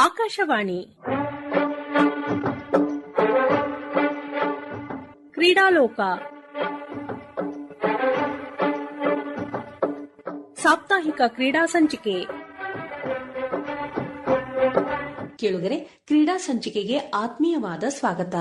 ಆಕಾಶವಾಣಿ. ಕ್ರೀಡಾಲೋಕ. ಸಾಪ್ತಾಹಿಕ ಕ್ರೀಡಾ ಸಂಚಿಕೆ. ಕೇಳುಗರೆ ಕ್ರೀಡಾ ಸಂಚಿಕೆಗೆ ಆತ್ಮೀಯವಾದ ಸ್ವಾಗತ.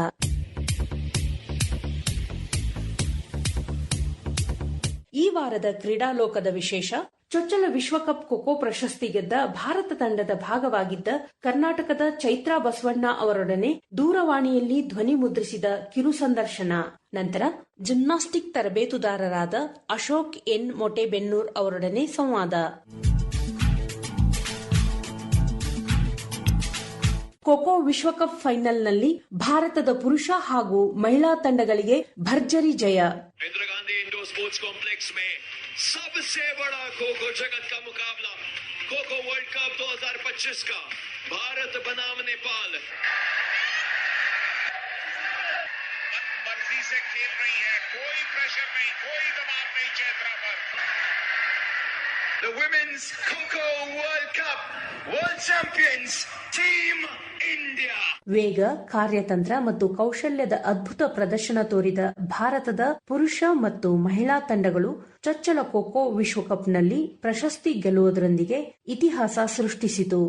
ಈ ವಾರದ ಕ್ರೀಡಾಲೋಕದ ವಿಶೇಷ ಚೊಚ್ಚಲ ವಿಶ್ವಕಪ್ ಖೋಖೋ ಪ್ರಶಸ್ತಿ ಗೆದ್ದ ಭಾರತ ತಂಡದ ಭಾಗವಾಗಿದ್ದ ಕರ್ನಾಟಕದ ಚೈತ್ರಾ ಬಸವಣ್ಣ ಅವರೊಡನೆ ದೂರವಾಣಿಯಲ್ಲಿ ಧ್ವನಿ ಮುದ್ರಿಸಿದ ಕಿರು ಸಂದರ್ಶನ. ನಂತರ ಜಿಮ್ನಾಸ್ಟಿಕ್ ತರಬೇತುದಾರರಾದ ಅಶೋಕ್ ಎನ್ ಮೊಟೆಬೆನ್ನೂರ್ ಅವರೊಡನೆ ಸಂವಾದ. ಖೋಖೋ ವಿಶ್ವಕಪ್ ಫೈನಲ್ನಲ್ಲಿ ಭಾರತದ ಪುರುಷ ಹಾಗೂ ಮಹಿಳಾ ತಂಡಗಳಿಗೆ ಭರ್ಜರಿ ಜಯ. इंडोर स्पोर्ट्स कॉम्प्लेक्स में सबसे बड़ा खो खो जगत का मुकाबला खो खो वर्ल्ड कप 2025 का, भारत बनाम नेपाल। मर्ज़ी से खेल रही है, कोई प्रेशर नहीं, कोई दबाव नहीं चैत्रा पर। The Women's Coco World Cup, World Champions, Team India. ವೇಗ, ಕಾರ್ಯತಂತ್ರ ಮತ್ತು ಕೌಶಲ್ಯದ ಅದ್ಭುತ ಪ್ರದರ್ಶನ ತೋರಿದ ಭಾರತದ ಪುರುಷ ಮತ್ತು ಮಹಿಳಾ ತಂಡಗಳು ಚೊಚ್ಚಲ ಖೋಖೋ ವಿಶ್ವಕಪ್ನಲ್ಲಿ ಪ್ರಶಸ್ತಿ ಗೆಲ್ಲುವುದರೊಂದಿಗೆ ಇತಿಹಾಸ ಸೃಷ್ಟಿಸಿತು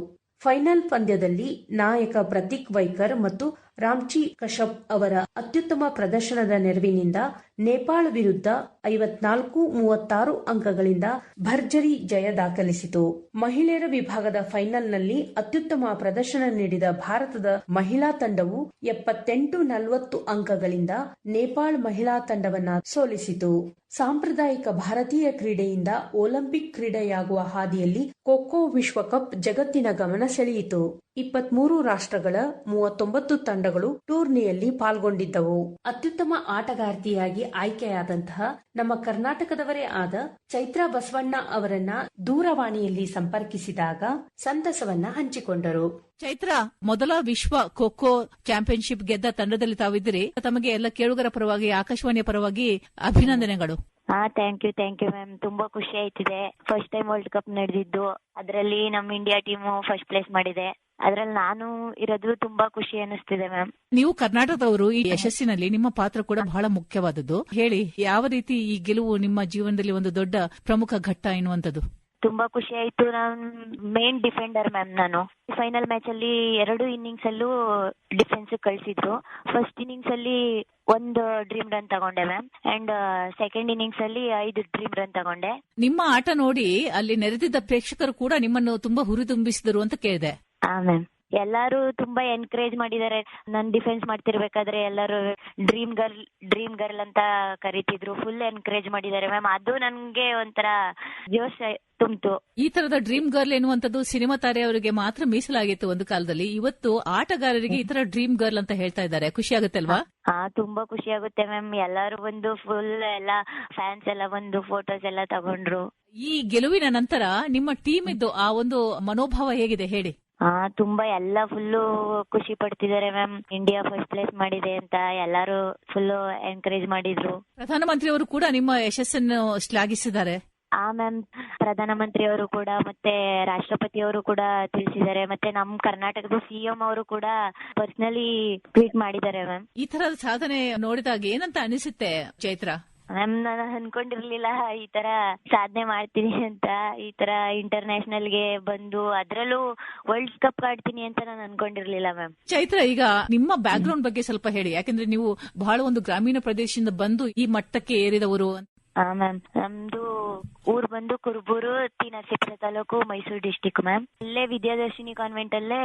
ಫೈನಲ್ ಪಂದ್ಯದಲ್ಲಿ ನಾಯಕ ಪ್ರತೀಕ್ ವೈಕರ್ ಮತ್ತು ರಾಮ್ಚಿ ಕಶಪ್ ಅವರ ಅತ್ಯುತ್ತಮ ಪ್ರದರ್ಶನದ ನೆರವಿನಿಂದ ನೇಪಾಳ ವಿರುದ್ಧ ಐವತ್ನಾಲ್ಕು ಮೂವತ್ತಾರು ಅಂಕಗಳಿಂದ ಭರ್ಜರಿ ಜಯ ದಾಖಲಿಸಿತು. ಮಹಿಳೆಯರ ವಿಭಾಗದ ಫೈನಲ್ನಲ್ಲಿ ಅತ್ಯುತ್ತಮ ಪ್ರದರ್ಶನ ನೀಡಿದ ಭಾರತದ ಮಹಿಳಾ ತಂಡವು ಎಪ್ಪತ್ತೆಂಟು ನಲವತ್ತು ಅಂಕಗಳಿಂದ ನೇಪಾಳ ಮಹಿಳಾ ತಂಡವನ್ನ ಸೋಲಿಸಿತು. ಸಾಂಪ್ರದಾಯಿಕ ಭಾರತೀಯ ಕ್ರೀಡೆಯಿಂದ ಒಲಿಂಪಿಕ್ ಕ್ರೀಡೆಯಾಗುವ ಹಾದಿಯಲ್ಲಿ ಖೋಖೋ ವಿಶ್ವಕಪ್ ಜಗತ್ತಿನ ಗಮನ ಸೆಳೆಯಿತು. ಇಪ್ಪತ್ಮೂರು ರಾಷ್ಟ್ರಗಳ ಮೂವತ್ತೊಂಬತ್ತು ತಂಡಗಳು ಟೂರ್ನಿಯಲ್ಲಿ ಪಾಲ್ಗೊಂಡಿದ್ದವು. ಅತ್ಯುತ್ತಮ ಆಟಗಾರ್ತಿಯಾಗಿ ಆಯ್ಕೆಯಾದಂತಹ ನಮ್ಮ ಕರ್ನಾಟಕದವರೇ ಆದ ಚೈತ್ರ ಬಸವಣ್ಣ ಅವರನ್ನ ದೂರವಾಣಿಯಲ್ಲಿ ಸಂಪರ್ಕಿಸಿದಾಗ ಸಂತಸವನ್ನ ಹಂಚಿಕೊಂಡರು. ಚೈತ್ರ ಮೊದಲ ವಿಶ್ವ ಖೋಖೋ ಚಾಂಪಿಯನ್ಶಿಪ್ ಗೆದ್ದ ತಂಡದಲ್ಲಿ ತಾವಿದ್ದೀರಿ. ತಮಗೆ ಎಲ್ಲ ಕೇಳುಗರ ಪರವಾಗಿ ಆಕಾಶವಾಣಿಯ ಪರವಾಗಿ ಅಭಿನಂದನೆಗಳು. ಹಾ thank you thank you ma'am ತುಂಬಾ ಖುಷಿ ಆಯ್ತಿದೆ. ಫಸ್ಟ್ ಟೈಮ್ ವರ್ಲ್ಡ್ ಕಪ್ ನಡೆದಿದ್ದು. ಅದರಲ್ಲಿ ನಮ್ಮ ಇಂಡಿಯಾ ಟೀಮು ಫಸ್ಟ್ ಪ್ಲೇಸ್ ಮಾಡಿದೆ. ಅದ್ರಲ್ಲಿ ನಾನು ಇರೋದು ತುಂಬಾ ಖುಷಿ ಅನಿಸ್ತಿದೆ ಮ್ಯಾಮ್. ನೀವು ಕರ್ನಾಟಕದವರು ಈ ಯಶಸ್ಸಿನಲ್ಲಿ ನಿಮ್ಮ ಪಾತ್ರ ಕೂಡ ಬಹಳ ಮುಖ್ಯವಾದದ್ದು. ಹೇಳಿ ಯಾವ ರೀತಿ ಈ ಗೆಲುವು ನಿಮ್ಮ ಜೀವನದಲ್ಲಿ ಒಂದು ದೊಡ್ಡ ಪ್ರಮುಖ ಘಟ್ಟ ಎನ್ನುವಂಥದ್ದು? ತುಂಬಾ ಖುಷಿ ಆಯ್ತು. ನಾನು ಮೇನ್ ಡಿಫೆಂಡರ್ ಮ್ಯಾಮ್ ನಾನು. ಫೈನಲ್ ಮ್ಯಾಚ್ ಅಲ್ಲಿ ಎರಡು ಇನ್ನಿಂಗ್ಸ್ ಅಲ್ಲೂ ಡಿಫೆನ್ಸ್ ಕಳ್ಸಿದ್ರು. ಫಸ್ಟ್ ಇನ್ನಿಂಗ್ಸ್ ಅಲ್ಲಿ ಒಂದು ಡ್ರೀಮ್ ರನ್ ತಗೊಂಡೆ ಮ್ಯಾಮ್. ಅಂಡ್ ಸೆಕೆಂಡ್ ಇನ್ನಿಂಗ್ಸ್ ಅಲ್ಲಿ ಐದು ಡ್ರೀಮ್ ರನ್ ತಗೊಂಡೆ. ನಿಮ್ಮ ಆಟ ನೋಡಿ ಅಲ್ಲಿ ನೆರೆದಿದ್ದ ಪ್ರೇಕ್ಷಕರು ಕೂಡ ನಿಮ್ಮನ್ನು ತುಂಬಾ ಹುರಿದುಂಬಿಸಿದರು ಅಂತ ಕೇಳಿದೆ. ಹಾ ಮ್ಯಾಮ್ ಎಲ್ಲಾರು ತುಂಬಾ ಎನ್ಕರೇಜ್ ಮಾಡಿದ್ದಾರೆ. ನನ್ ಡಿಫೆನ್ಸ್ ಮಾಡ್ತಿರ್ಬೇಕಾದ್ರೆ ಎಲ್ಲಾರು ಡ್ರೀಮ್ ಗರ್ಲ್ ಡ್ರೀಮ್ ಗರ್ಲ್ ಅಂತ ಕರಿತಿದ್ರು. ಫುಲ್ ಎನ್ಕರೇಜ್ ಮಾಡಿದ್ದಾರೆ ಮ್ಯಾಮ್ ಅದು ನನ್ಗೆ ಒಂಥರ ಜೋಶ್ ತುಂಬ್ತು. ಈ ತರದ ಡ್ರೀಮ್ ಗರ್ಲ್ ಎನ್ನುವಂಥದ್ದು ಸಿನಿಮಾ ತಾರೆಯವರಿಗೆ ಮಾತ್ರ ಮೀಸಲಾಗಿತ್ತು ಒಂದು ಕಾಲದಲ್ಲಿ. ಇವತ್ತು ಆಟಗಾರರಿಗೆ ಈ ತರ ಡ್ರೀಮ್ ಗರ್ಲ್ ಅಂತ ಹೇಳ್ತಾ ಇದ್ದಾರೆ. ಖುಷಿ ಆಗುತ್ತೆ ಅಲ್ವಾ? ಹಾ ತುಂಬಾ ಖುಷಿ ಆಗುತ್ತೆ ಮ್ಯಾಮ್ ಎಲ್ಲಾರು ಬಂದು ಫುಲ್ ಎಲ್ಲ ಫ್ಯಾನ್ಸ್ ಎಲ್ಲ ಬಂದು ಫೋಟೋಸ್ ಎಲ್ಲ ತಗೊಂಡ್ರು. ಈ ಗೆಲುವಿನ ನಂತರ ನಿಮ್ಮ ಟೀಮ್ ಇದ್ದು ಆ ಒಂದು ಮನೋಭಾವ ಹೇಗಿದೆ ಹೇಳಿ. ಹಾ ತುಂಬಾ ಎಲ್ಲ ಫುಲ್ಲು ಖುಷಿ ಪಡ್ತಿದ್ದಾರೆ ಮ್ಯಾಮ್ ಇಂಡಿಯಾ ಫಸ್ಟ್ ಪ್ಲೇಸ್ ಮಾಡಿದೆ ಅಂತ ಎಲ್ಲಾರು ಫುಲ್ ಎನ್ಕರೇಜ್ ಮಾಡಿದ್ರು. ಪ್ರಧಾನಮಂತ್ರಿಯವರು ಕೂಡ ನಿಮ್ಮ ಯಶಸ್ಸನ್ನು ಶ್ಲಾಘಿಸಿದ್ದಾರೆ. ಆ ಮ್ಯಾಮ್ ಪ್ರಧಾನಮಂತ್ರಿ ಅವರು ಕೂಡ ಮತ್ತೆ ರಾಷ್ಟ್ರಪತಿ ಅವರು ಕೂಡ ತಿಳಿಸಿದ್ದಾರೆ. ಮತ್ತೆ ನಮ್ ಕರ್ನಾಟಕದ ಸಿಎಂ ಅವರು ಕೂಡ ಪರ್ಸನಲಿ ಟ್ವೀಟ್ ಮಾಡಿದ್ದಾರೆ ಮ್ಯಾಮ್ ಈ ತರದ ಸಾಧನೆ ನೋಡಿದಾಗ ಏನಂತ ಅನಿಸುತ್ತೆ ಚೈತ್ರ? ಮ್ಯಾಮ್ ನಾನು ಅನ್ಕೊಂಡಿರ್ಲಿಲ್ಲ, ಈ ತರ ಸಾಧನೆ ಮಾಡ್ತೀನಿ ಅಂತ, ಈ ತರ ಇಂಟರ್ನ್ಯಾಷನಲ್ಗೆ ಬಂದು ಅದ್ರಲ್ಲೂ ವರ್ಲ್ಡ್ ಕಪ್ ಆಡ್ತೀನಿ ಅಂತ ನಾನು ಅನ್ಕೊಂಡಿರ್ಲಿಲ್ಲ ಮ್ಯಾಮ್ ಚೈತ್ರ, ಈಗ ನಿಮ್ಮ ಬ್ಯಾಕ್ ಗ್ರೌಂಡ್ ಬಗ್ಗೆ ಸ್ವಲ್ಪ ಹೇಳಿ. ಯಾಕಂದ್ರೆ ನೀವು ಬಹಳ ಒಂದು ಗ್ರಾಮೀಣ ಪ್ರದೇಶದಿಂದ ಬಂದು ಈ ಮಟ್ಟಕ್ಕೆ ಏರಿದವರು ಹಾ ಮ್ಯಾಮ್ ನಮ್ದು ಊರ್ ಬಂದು Kurubur, T Narasipura taluk, Mysuru district ma'am ಅಲ್ಲೇ ವಿದ್ಯಾದರ್ಶಿನಿ ಕಾನ್ವೆಂಟ್ ಅಲ್ಲೇ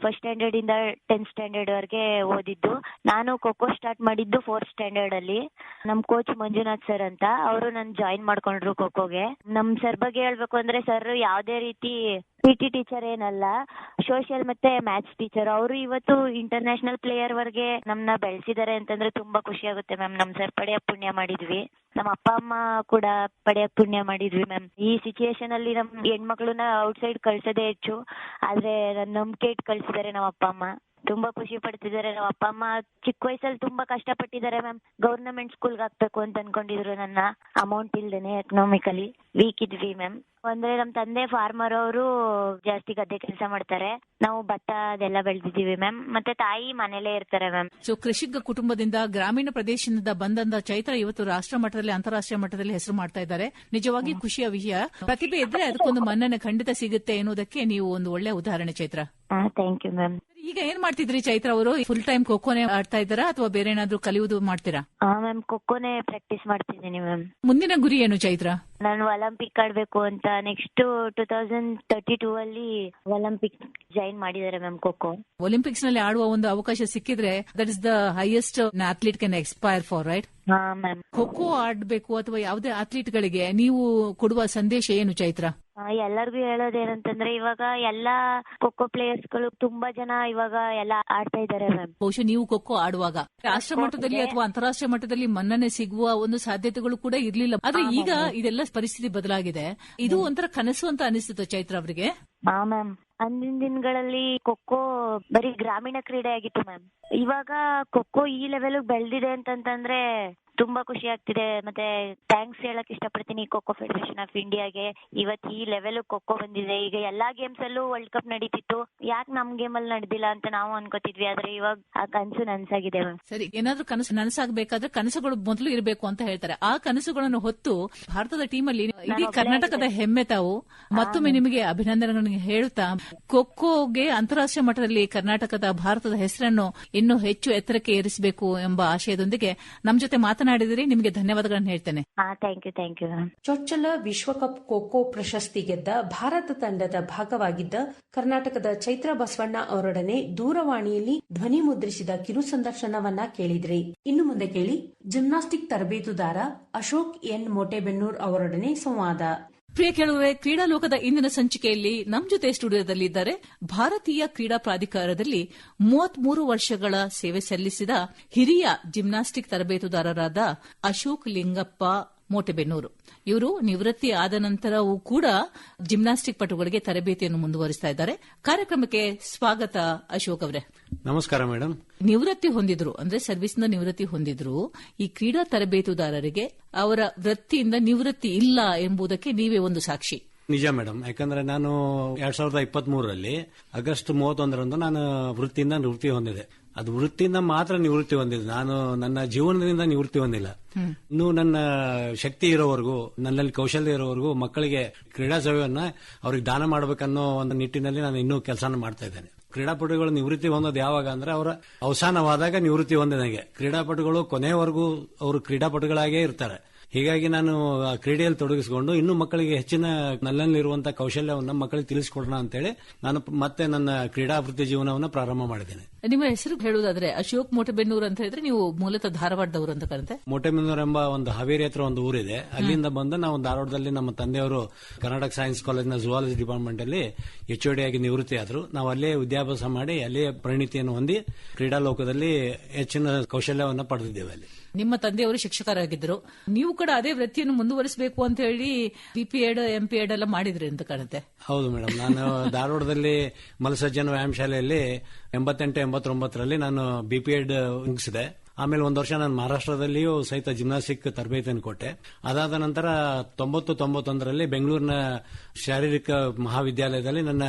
ಫಸ್ಟ್ ಸ್ಟ್ಯಾಂಡರ್ಡ್ ಇಂದ ಟೆಂತ್ ಸ್ಟ್ಯಾಂಡರ್ಡ್ ವರೆಗೆ ಓದಿದ್ದು. ನಾನು ಖೋಖೋ ಸ್ಟಾರ್ಟ್ ಮಾಡಿದ್ದು ಫೋರ್ತ್ ಸ್ಟ್ಯಾಂಡರ್ಡ್ ಅಲ್ಲಿ. ನಮ್ ಕೋಚ್ ಮಂಜುನಾಥ್ ಸರ್ ಅಂತ, ಅವರು ನನ್ ಜಾಯಿನ್ ಮಾಡ್ಕೊಂಡ್ರು ಖೋಖೋಗೆ ನಮ್ ಸರ್ ಬಗ್ಗೆ ಹೇಳ್ಬೇಕು ಅಂದ್ರೆ ಸರ್ ಯಾವ್ದೇ ರೀತಿ ಪಿ ಟಿ ಟೀಚರ್ ಏನಲ್ಲ ಸೋಷಿಯಲ್ ಮತ್ತೆ ಮ್ಯಾಥ್ಸ್ ಟೀಚರ್ ಅವರು ಇವತ್ತು ಇಂಟರ್ನ್ಯಾಷನಲ್ ಪ್ಲೇಯರ್ ವರ್ಗೆ ನಮ್ನ ಬೆಳೆಸಿದ್ದಾರೆ ಅಂತಂದ್ರೆ ತುಂಬಾ ಖುಷಿ ಆಗುತ್ತೆ ಮ್ಯಾಮ್ ನಮ್ ಸರ್ ಪಡೆಯ ಪುಣ್ಯ ಮಾಡಿದ್ವಿ. ನಮ್ಮ ಅಪ್ಪ, ಅಮ್ಮ ಕೂಡ ಪಡೆಯ ಪುಣ್ಯ ಮಾಡಿದ್ವಿ ಮ್ಯಾಮ್ ಈ ಸಿಚುಯೇಷನ್ ಅಲ್ಲಿ ನಮ್ ಹೆಣ್ಮಕ್ಳನ್ನ ಔಟ್ಸೈಡ್ ಕಳ್ಸೋದೇ ಹೆಚ್ಚು. ಆದ್ರೆ ನಂಬಿಕೆ ಇಟ್ಟು ಕಳ್ಸಿದ್ದಾರೆ ನಮ್ಮ ಅಪ್ಪ, ಅಮ್ಮ. ತುಂಬಾ ಖುಷಿ ಪಡ್ತಿದ್ದಾರೆ ನಮ್ಮ ಅಪ್ಪ ಅಮ್ಮ ಚಿಕ್ಕ ವಯಸ್ಸಲ್ಲಿ ತುಂಬಾ ಕಷ್ಟಪಟ್ಟಿದ್ದಾರೆ ಮ್ಯಾಮ್ ಗೌರ್ನಮೆಂಟ್ ಸ್ಕೂಲ್ಗೆ ಹಾಕ್ಬೇಕು ಅಂತ ಅನ್ಕೊಂಡಿದ್ರು ನನ್ನ ಅಮೌಂಟ್ ಇಲ್ದೇನೆ ಎಕನಾಮಿಕಲಿ ವೀಕ್ ಇದ್ವಿ ಮ್ಯಾಮ್ ಅಂದ್ರೆ ನಮ್ ತಂದೆ ಫಾರ್ಮರ್ ಅವರು ಜಾಸ್ತಿ ಗದ್ದೆ ಕೆಲಸ ಮಾಡ್ತಾರೆ. ನಾವು ಭತ್ತ ಅದೆಲ್ಲ ಬೆಳೆದಿದ್ದೀವಿ ಮ್ಯಾಮ್ ಮತ್ತೆ ತಾಯಿ ಮನೇಲೇ ಇರ್ತಾರೆ ಮ್ಯಾಮ್ ಸೊ ಕೃಷಿಕ ಕುಟುಂಬದಿಂದ ಗ್ರಾಮೀಣ ಪ್ರದೇಶದಿಂದ ಬಂದಂತ ಚೈತ್ರ ಇವತ್ತು ರಾಷ್ಟ್ರ ಮಟ್ಟದಲ್ಲಿ ಅಂತಾರಾಷ್ಟ್ರೀಯ ಮಟ್ಟದಲ್ಲಿ ಹೆಸರು ಮಾಡ್ತಾ ಇದ್ದಾರೆ. ನಿಜವಾಗಿ ಖುಷಿಯ ವಿಷಯ. ಪ್ರತಿಭೆ ಇದ್ರೆ ಅದಕ್ಕೊಂದು ಮನ್ನಣೆ ಖಂಡಿತ ಸಿಗುತ್ತೆ ಎನ್ನುವುದಕ್ಕೆ ನೀವು ಒಂದು ಒಳ್ಳೆ ಉದಾಹರಣೆ ಚೈತ್ರ. ಥ್ಯಾಂಕ್ ಯು ಮ್ಯಾಮ್ ಈಗ ಏನ್ ಮಾಡ್ತಿದ್ರಿ ಚೈತ್ರ ಅವರು? ಫುಲ್ ಟೈಮ್ ಖೋಖೋನೆ ಆಡ್ತಾ ಇದ್ದಾರಾ ಅಥವಾ ಬೇರೆ ಏನಾದ್ರು ಕಲಿಯುವುದು ಮಾಡ್ತೀರಾ? ಹಾ ಮ್ಯಾಮ್ ಖೋಖೋನೇ ಪ್ರಾಕ್ಟೀಸ್ ಮಾಡ್ತಿದ್ದೀನಿ ಮ್ಯಾಮ್ ಮುಂದಿನ ಗುರಿ ಏನು ಚೈತ್ರ? ನಾನು ಒಲಿಂಪಿಕ್ ಆಡ್ಬೇಕು ಅಂತ next two thousand thirty two ಅಲ್ಲಿ ಒಲಿಂಪಿಕ್ ಜಾಯಿನ್ ಮಾಡಿದ್ದಾರೆ ಮ್ಯಾಮ್ ಖೋಖೋ. ಒಲಿಂಪಿಕ್ಸ್ನಲ್ಲಿ ಆಡುವ ಒಂದು ಅವಕಾಶ ಸಿಕ್ಕಿದ್ರೆ that is the highest athlete can expire for right ಹಾ ಮ್ಯಾಮ್ ಖೋಖೋ ಆಡ್ಬೇಕು ಅಥವಾ ಯಾವುದೇ ಅಥ್ಲೀಟ್ ಗಳಿಗೆ ನೀವು ಕೊಡುವ ಸಂದೇಶ ಏನು ಚೈತ್ರ? ಎಲ್ಲರಿಗೂ ಹೇಳೋದೇನಂತಂದ್ರೆ ಇವಾಗ ಎಲ್ಲಾ ಖೋಖೋ ಪ್ಲೇಯರ್ಸ್ಗಳು ತುಂಬಾ ಜನ ಇವಾಗ ಎಲ್ಲ ಆಡ್ತಾ ಇದ್ದಾರೆ ಮ್ಯಾಮ್ ಬಹುಶಃ ನೀವು ಖೋಖೋ ಆಡುವಾಗ. ರಾಷ್ಟ್ರ ಮಟ್ಟದಲ್ಲಿ ಅಥವಾ ಅಂತಾರಾಷ್ಟ್ರೀಯ ಮಟ್ಟದಲ್ಲಿ ಮನ್ನಣೆ ಸಿಗುವ ಒಂದು ಸಾಧ್ಯತೆಗಳು ಕೂಡ ಇರ್ಲಿಲ್ಲ. ಆದ್ರೆ ಈಗ ಇದೆಲ್ಲ ಪರಿಸ್ಥಿತಿ ಬದಲಾಗಿದೆ. ಇದು ಒಂಥರ ಕನಸು ಅಂತ ಅನಿಸ್ತಿತ್ತು ಚೈತ್ರ ಅವರಿಗೆ? ಹಾ ಮ್ಯಾಮ್ ಅಂದಿನ ದಿನಗಳಲ್ಲಿ ಖೋಖೋ ಬರೀ ಗ್ರಾಮೀಣ ಕ್ರೀಡೆ ಆಗಿತ್ತು ಮ್ಯಾಮ್ ಇವಾಗ ಖೋಖೋ ಈ ಲೆವೆಲ್ ಬೆಳೆದಿದೆ ಅಂತಂತಂದ್ರೆ ತುಂಬಾ ಖುಷಿ ಆಗ್ತಿದೆ. ಮತ್ತೆ ಥ್ಯಾಂಕ್ಸ್ ಹೇಳಕ್ ಇಷ್ಟಪಡ್ತೀನಿ ಖೋಖೋ ಫೆಡರೇಷನ್ ಆಫ್ ಇಂಡಿಯಾಗೆ ಇವತ್ತು ಈ ಲೆವೆಲ್ ಖೋಖೋ ಬಂದಿದೆ. ಈಗ ಎಲ್ಲಾ ಗೇಮ್ಸ್ ಅಲ್ಲೂ ವರ್ಲ್ಡ್ ಕಪ್ ನಡೀತಿತ್ತು. ಯಾಕೆ ನಮ್ ಗೇಮ್ ಅಲ್ಲಿ ನಡೆದಿಲ್ಲ ಅಂತ ನಾವು ಅನ್ಕೋತಿದ್ವಿ. ಆದ್ರೆ ಇವಾಗ ಆ ಕನಸು ನನ್ಸಾಗಿದೆ ಮ್ಯಾಮ್. ಸರಿ ಏನಾದ್ರೂ ಕನಸು ನನಸಾಗಬೇಕಾದ್ರೆ ಕನಸುಗಳು ಮೊದಲು ಇರಬೇಕು ಅಂತ ಹೇಳ್ತಾರೆ. ಆ ಕನಸುಗಳನ್ನು ಹೊತ್ತು ಭಾರತದ ಟೀಮ್ ಅಲ್ಲಿ ಇಡೀ ಕರ್ನಾಟಕದ ಹೆಮ್ಮೆ ತಾವು. ಮತ್ತೊಮ್ಮೆ ನಿಮಗೆ ಅಭಿನಂದನೆಗಳನ್ನು ಹೇಳುತ್ತಾ ಖೋಖೋಗೆ ಅಂತಾರಾಷ್ಟ್ರೀಯ ಮಟ್ಟದಲ್ಲಿ ಕರ್ನಾಟಕದ ಭಾರತದ ಹೆಸರನ್ನು ಇನ್ನೂ ಹೆಚ್ಚು ಎತ್ತರಕ್ಕೆ ಏರಿಸಬೇಕು ಎಂಬ ಆಶಯದೊಂದಿಗೆ ನಮ್ಮ ಜೊತೆ ಮಾತನಾಡಿದಿರಿ ನಿಮಗೆ ಧನ್ಯವಾದಗಳನ್ನು ಹೇಳ್ತೇನೆ. ಹಾ thank you thank you ma'am ಚೊಚ್ಚಲ ವಿಶ್ವಕಪ್ ಖೋಖೋ ಪ್ರಶಸ್ತಿ ಗೆದ್ದ ಭಾರತ ತಂಡದ ಭಾಗವಾಗಿದ್ದ ಕರ್ನಾಟಕದ ಚೈತ್ರ ಬಸವಣ್ಣ ಅವರೊಡನೆ ದೂರವಾಣಿಯಲ್ಲಿ ಧ್ವನಿ ಮುದ್ರಿಸಿದ ಕಿರು ಸಂದರ್ಶನವನ್ನ ಕೇಳಿದ್ರಿ. ಇನ್ನು ಮುಂದೆ ಕೇಳಿ ಜಿಮ್ನಾಸ್ಟಿಕ್ ತರಬೇತುದಾರ ಅಶೋಕ್ ಎನ್ ಮೋಟೆಬೆನ್ನೂರ್ ಅವರೊಡನೆ ಸಂವಾದ. ಪ್ರಿಯ ಕೇಳುವರೆ ಕ್ರೀಡಾ ಲೋಕದ ಇಂದಿನ ಸಂಚಿಕೆಯಲ್ಲಿ ನಮ್ಮ ಜೊತೆ ಸ್ಟುಡಿಯೋದಲ್ಲಿ ಇದ್ದಾರೆ ಭಾರತೀಯ ಕ್ರೀಡಾ ಪ್ರಾಧಿಕಾರದಲ್ಲಿ ಮೂವತ್ಮೂರು ವರ್ಷಗಳ ಸೇವೆ ಸಲ್ಲಿಸಿದ ಹಿರಿಯ ಜಿಮ್ನಾಸ್ಟಿಕ್ ತರಬೇತುದಾರರಾದ ಅಶೋಕ್ ಲಿಂಗಪ್ಪ ಮೋಟೆಬೆನ್ನೂರು ಇವರು ನಿವೃತ್ತಿ ಆದ ನಂತರವೂ ಕೂಡ ಜಿಮ್ನಾಸ್ಟಿಕ್ ಪಟುಗಳಿಗೆ ತರಬೇತಿಯನ್ನು ಮುಂದುವರಿಸ್ತಾ ಇದ್ದಾರೆ. ಕಾರ್ಯಕ್ರಮಕ್ಕೆ ಸ್ವಾಗತ ಅಶೋಕ್ ಅವರೇ. ನಮಸ್ಕಾರ ಮೇಡಮ್ ನಿವೃತ್ತಿ ಹೊಂದಿದ್ರು ಅಂದ್ರೆ ಸರ್ವಿಸ್ನ ನಿವೃತ್ತಿ ಹೊಂದಿದ್ರು ಈ ಕ್ರೀಡಾ ತರಬೇತುದಾರರಿಗೆ ಅವರ ವೃತ್ತಿಯಿಂದ ನಿವೃತ್ತಿ ಇಲ್ಲ ಎಂಬುದಕ್ಕೆ ನೀವೇ ಒಂದು ಸಾಕ್ಷಿ. ನಿಜ ಮೇಡಮ್ ಯಾಕಂದ್ರೆ ನಾನು ಎರಡ್ ಸಾವಿರದ ಇಪ್ಪತ್ತ್ ಮೂರರಲ್ಲಿ ಆಗಸ್ಟ್ ಮೂವತ್ತೊಂದರಂದು ನಾನು ವೃತ್ತಿಯಿಂದ ನಿವೃತ್ತಿ ಹೊಂದಿದೆ ಅದು ವೃತ್ತಿಯಿಂದ ಮಾತ್ರ ನಿವೃತ್ತಿ ಹೊಂದಿಲ್ಲ ನಾನು ನನ್ನ ಜೀವನದಿಂದ ನಿವೃತ್ತಿ ಹೊಂದಿಲ್ಲ. ಇನ್ನು ನನ್ನ ಶಕ್ತಿ ಇರೋವರೆಗೂ, ನನ್ನಲ್ಲಿ ಕೌಶಲ್ಯ ಇರೋವರೆಗೂ ಮಕ್ಕಳಿಗೆ ಕ್ರೀಡಾ ಸೇವೆಯನ್ನ ಅವ್ರಿಗೆ ದಾನ ಮಾಡಬೇಕನ್ನೋ ಒಂದು ನಿಟ್ಟಿನಲ್ಲಿ ನಾನು ಇನ್ನೂ ಕೆಲಸನ ಮಾಡ್ತಾ ಇದ್ದೇನೆ. ಕ್ರೀಡಾಪಟುಗಳು ನಿವೃತ್ತಿ ಹೊಂದೋದು ಯಾವಾಗ ಅಂದ್ರೆ ಅವರ ಅವಸಾನವಾದಾಗ ನಿವೃತ್ತಿ ಹೊಂದಿದಂಗೆ ಕ್ರೀಡಾಪಟುಗಳು ಕೊನೆಯವರೆಗೂ ಅವರು ಕ್ರೀಡಾಪಟುಗಳಾಗೇ ಇರ್ತಾರೆ. ಹೀಗಾಗಿ ನಾನು ಕ್ರೀಡೆಯಲ್ಲಿ ತೊಡಗಿಸಿಕೊಂಡು ಇನ್ನೂ ಮಕ್ಕಳಿಗೆ ಹೆಚ್ಚಿನ ನನ್ನಲ್ಲಿರುವಂತಹ ಕೌಶಲ್ಯವನ್ನು ಮಕ್ಕಳಿಗೆ ತಿಳಿಸಿಕೊಡೋಣ ಅಂತೇಳಿ ನಾನು ಮತ್ತೆ ನನ್ನ ಕ್ರೀಡಾ ವೃತ್ತಿ ಜೀವನವನ್ನು ಪ್ರಾರಂಭ ಮಾಡಿದ್ದೇನೆ. ನಿಮ್ಮ ಹೆಸರು ಹೇಳುವುದಾದ್ರೆ ಅಶೋಕ್ ಮೋಟೆಬೆನ್ನೂರು ಅಂತ ಹೇಳಿದ್ರೆ ನೀವು ಮೂಲತಃ ಧಾರವಾಡದವರು ಅಂತ ಕರಂತೆ ಮೋಟೆಬೆನ್ನೂರು ಎಂಬ ಒಂದು ಹಾವೇರಿ ಹತ್ರ ಒಂದು ಊರಿದೆ. ಅಲ್ಲಿಂದ ಬಂದು ನಾವು ಧಾರವಾಡದಲ್ಲಿ ನಮ್ಮ ತಂದೆಯವರು ಕರ್ನಾಟಕ ಸೈನ್ಸ್ ಕಾಲೇಜಿನ ಜುವಾಲಜಿ ಡಿಪಾರ್ಟ್ಮೆಂಟ್ ಅಲ್ಲಿ ಎಚ್ ಆಗಿ ನಿವೃತ್ತಿ ಆದ್ರು ನಾವು ಅಲ್ಲೇ ವಿದ್ಯಾಭ್ಯಾಸ ಮಾಡಿ ಅಲ್ಲೇ ಪರಿಣಿತಿಯನ್ನು ಹೊಂದಿ ಕ್ರೀಡಾ ಲೋಕದಲ್ಲಿ ಹೆಚ್ಚಿನ ಕೌಶಲ್ಯವನ್ನು ಪಡೆದಿದ್ದೇವೆ ಅಲ್ಲಿ. ನಿಮ್ಮ ತಂದೆಯವರು ಶಿಕ್ಷಕರಾಗಿದ್ದರು. ನೀವು ಕೂಡ ಅದೇ ವೃತ್ತಿಯನ್ನು ಮುಂದುವರಿಸಬೇಕು ಅಂತ ಹೇಳಿ B Ed M P Ed ಎಲ್ಲ ಮಾಡಿದ್ರಿ ಅಂತ ಕಾಣುತ್ತೆ. ಹೌದು ಮೇಡಮ್ ನಾನು ಧಾರವಾಡದಲ್ಲಿ ಮಲಸಜ್ಜನ ವ್ಯಾಯಾಮ ಶಾಲೆಯಲ್ಲಿ ಎಂಬತ್ತೆಂಟು, ಎಂಬತ್ತೊಂಬತ್ತರಲ್ಲಿ ನಾನು ಬಿ ಪಿ ಎಡ್ ಮುಗಿಸಿದೆ. ಆಮೇಲೆ ಒಂದು ವರ್ಷ ನಾನು ಮಹಾರಾಷ್ಟ್ರದಲ್ಲಿಯೂ ಸಹಿತ ಜಿಮ್ನಾಸ್ಟಿಕ್ ತರಬೇತಿಯನ್ನು ಕೊಟ್ಟೆ. ಅದಾದ ನಂತರ ತೊಂಬತ್ತು ತೊಂಬತ್ತೊಂದರಲ್ಲಿ ಬೆಂಗಳೂರಿನ ಶಾರೀರಿಕ ಮಹಾವಿದ್ಯಾಲಯದಲ್ಲಿ ನನ್ನ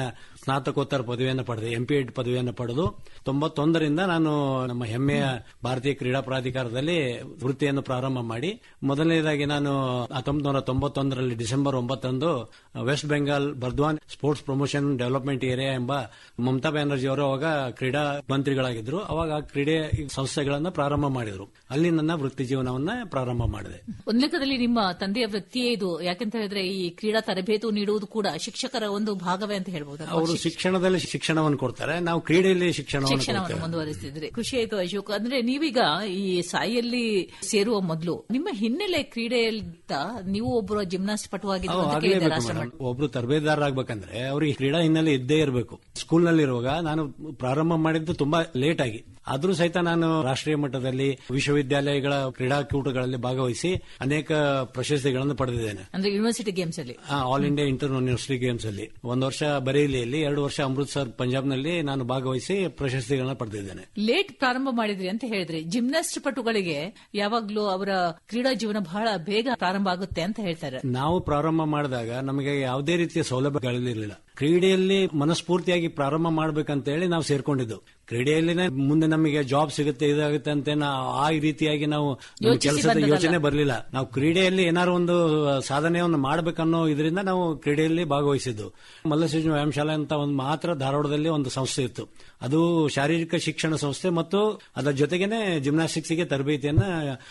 ಸ್ನಾತಕೋತ್ತರ ಪದವಿಯನ್ನು ಪಡೆದೆ ಎಂಪಿ ಎಡ್ ಪದವಿಯನ್ನು ಪಡೆದು ತೊಂಬತ್ತೊಂದರಿಂದ ನಾನು ನಮ್ಮ ಹೆಮ್ಮೆಯ ಭಾರತೀಯ ಕ್ರೀಡಾ ಪ್ರಾಧಿಕಾರದಲ್ಲಿ ವೃತ್ತಿಯನ್ನು ಪ್ರಾರಂಭ ಮಾಡಿ, ಮೊದಲನೇದಾಗಿ ನಾನು ಹತ್ತೊಂಬತ್ತು ತೊಂಬತ್ತೊಂದರಲ್ಲಿ ಡಿಸೆಂಬರ್ ಒಂಬತ್ತರಂದು West Bengal Burdwan sports promotion development area ಎಂಬ ಮಮತಾ ಬ್ಯಾನರ್ಜಿ ಅವರು ಅವಾಗ ಕ್ರೀಡಾ ಮಂತ್ರಿಗಳಾಗಿದ್ರು ಅವಾಗ ಕ್ರೀಡೆ ಸಂಸ್ಥೆಗಳನ್ನು ಪ್ರಾರಂಭ ಮಾಡಿದ್ರು. ಅಲ್ಲಿ ನನ್ನ ವೃತ್ತಿ ಜೀವನವನ್ನ ಪ್ರಾರಂಭ ಮಾಡಿದೆ. ಒಂದು ಲೆಕ್ಕದಲ್ಲಿ ನಿಮ್ಮ ತಂದೆಯ ವೃತ್ತಿಯೇ ಇದು. ಯಾಕೆಂತ ಹೇಳಿದ್ರೆ ಈ ಕ್ರೀಡಾ ತರಬೇತು ನೀಡುವುದು ಕೂಡ ಶಿಕ್ಷಕರ ಒಂದು ಭಾಗವೇ ಅಂತ ಹೇಳ್ಬೋದು ಅವರು ಶಿಕ್ಷಣದಲ್ಲಿ ಶಿಕ್ಷಣವನ್ನು ಕೊಡ್ತಾರೆ. ನಾವು ಕ್ರೀಡೆಯಲ್ಲಿ ಶಿಕ್ಷಣವನ್ನು ಮುಂದುವರಿಸ್ತಿದ್ರಿ ಖುಷಿ ಆಯ್ತು ಅಶೋಕ್. ಅಂದ್ರೆ ನೀವೀಗ ಈ ಸಾಯಿಯಲ್ಲಿ ಸೇರುವ ಮೊದಲು ನಿಮ್ಮ ಹಿನ್ನೆಲೆ ಕ್ರೀಡೆಯಲ್ಲಿದ್ದ ನೀವು ಒಬ್ಬರು ಜಿಮ್ನಾಸ್ಟ್ ಪಟುವಾಗಿದ್ದು ಒಬ್ರು ತರಬೇತದಾರರಾಗಬೇಕಂದ್ರೆ ಅವರಿಗೆ ಕ್ರೀಡಾ ಹಿನ್ನೆಲೆ ಇದ್ದೇ ಇರಬೇಕು. ಸ್ಕೂಲ್ನಲ್ಲಿ ಇರುವಾಗ ನಾನು ಪ್ರಾರಂಭ ಮಾಡಿದ್ದು ತುಂಬಾ ಲೇಟ್ ಆಗಿ. ಆದ್ರೂ ಸಹಿತ ನಾನು ರಾಷ್ಟ್ರೀಯ ಮಟ್ಟದಲ್ಲಿ ವಿಶ್ವವಿದ್ಯಾಲಯಗಳ ಕ್ರೀಡಾಕೂಟಗಳಲ್ಲಿ ಭಾಗವಹಿಸಿ ಅನೇಕ ಪ್ರಶಸ್ತಿಗಳನ್ನು ಪಡೆದಿದ್ದೇನೆ. ಅಂದ್ರೆ ಯೂನಿವರ್ಸಿಟಿ ಗೇಮ್ಸ್ ಅಲ್ಲಿ. All India inter university games ಅಲ್ಲಿ ಒಂದು ವರ್ಷ ಬರೇಲಿಯಲ್ಲಿ ಎರಡು ವರ್ಷ ಅಮೃತ್ಸರ್ ಪಂಜಾಬ್ನಲ್ಲಿ ನಾನು ಭಾಗವಹಿಸಿ ಪ್ರಶಸ್ತಿಗಳನ್ನ ಪಡೆದಿದ್ದೇನೆ. ಲೇಟ್ ಪ್ರಾರಂಭ ಮಾಡಿದ್ರಿ ಅಂತ ಹೇಳಿದ್ರಿ. ಜಿಮ್ನಾಸ್ಟ್ ಪಟುಗಳಿಗೆ ಯಾವಾಗ್ಲೂ ಅವರ ಕ್ರೀಡಾ ಜೀವನ ಬಹಳ ಬೇಗ ಪ್ರಾರಂಭ ಆಗುತ್ತೆ ಅಂತ ಹೇಳ್ತಾರೆ. ನಾವು ಪ್ರಾರಂಭ ಮಾಡಿದಾಗ ನಮಗೆ ಯಾವುದೇ ರೀತಿಯ ಸೌಲಭ್ಯಗಳಿರಲಿಲ್ಲ. ಕ್ರೀಡೆಯಲ್ಲಿ ಮನಸ್ಫೂರ್ತಿಯಾಗಿ ಪ್ರಾರಂಭ ಮಾಡ್ಬೇಕಂತ ಹೇಳಿ ನಾವು ಸೇರ್ಕೊಂಡಿದ್ದು. ಕ್ರೀಡೆಯಲ್ಲಿನೇ ಮುಂದೆ ನಮಗೆ ಜಾಬ್ ಸಿಗುತ್ತೆ ಇದಾಗುತ್ತೆ ಅಂತ ನಾವು ಆ ರೀತಿಯಾಗಿ ನಾವು ಕೆಲಸದ ಯೋಚನೆ ಬರಲಿಲ್ಲ. ನಾವು ಕ್ರೀಡೆಯಲ್ಲಿ ಏನಾದ್ರು ಒಂದು ಸಾಧನೆಯನ್ನು ಮಾಡ್ಬೇಕನ್ನೋ ಇದರಿಂದ ನಾವು ಕ್ರೀಡೆಯಲ್ಲಿ ಭಾಗವಹಿಸಿದ್ದು. ಮಲ್ಲಸಿಂಹ ವ್ಯಾಯಾಮಶಾಲೆ ಅಂತ ಒಂದು ಮಾತ್ರ ಧಾರವಾಡದಲ್ಲಿ ಒಂದು ಸಂಸ್ಥೆ ಇತ್ತು. ಅದು ಶಾರೀರಿಕ ಶಿಕ್ಷಣ ಸಂಸ್ಥೆ ಮತ್ತು ಅದರ ಜೊತೆಗೇನೆ ಜಿಮ್ನಾಸ್ಟಿಕ್ಸ್ಗೆ ತರಬೇತಿಯನ್ನ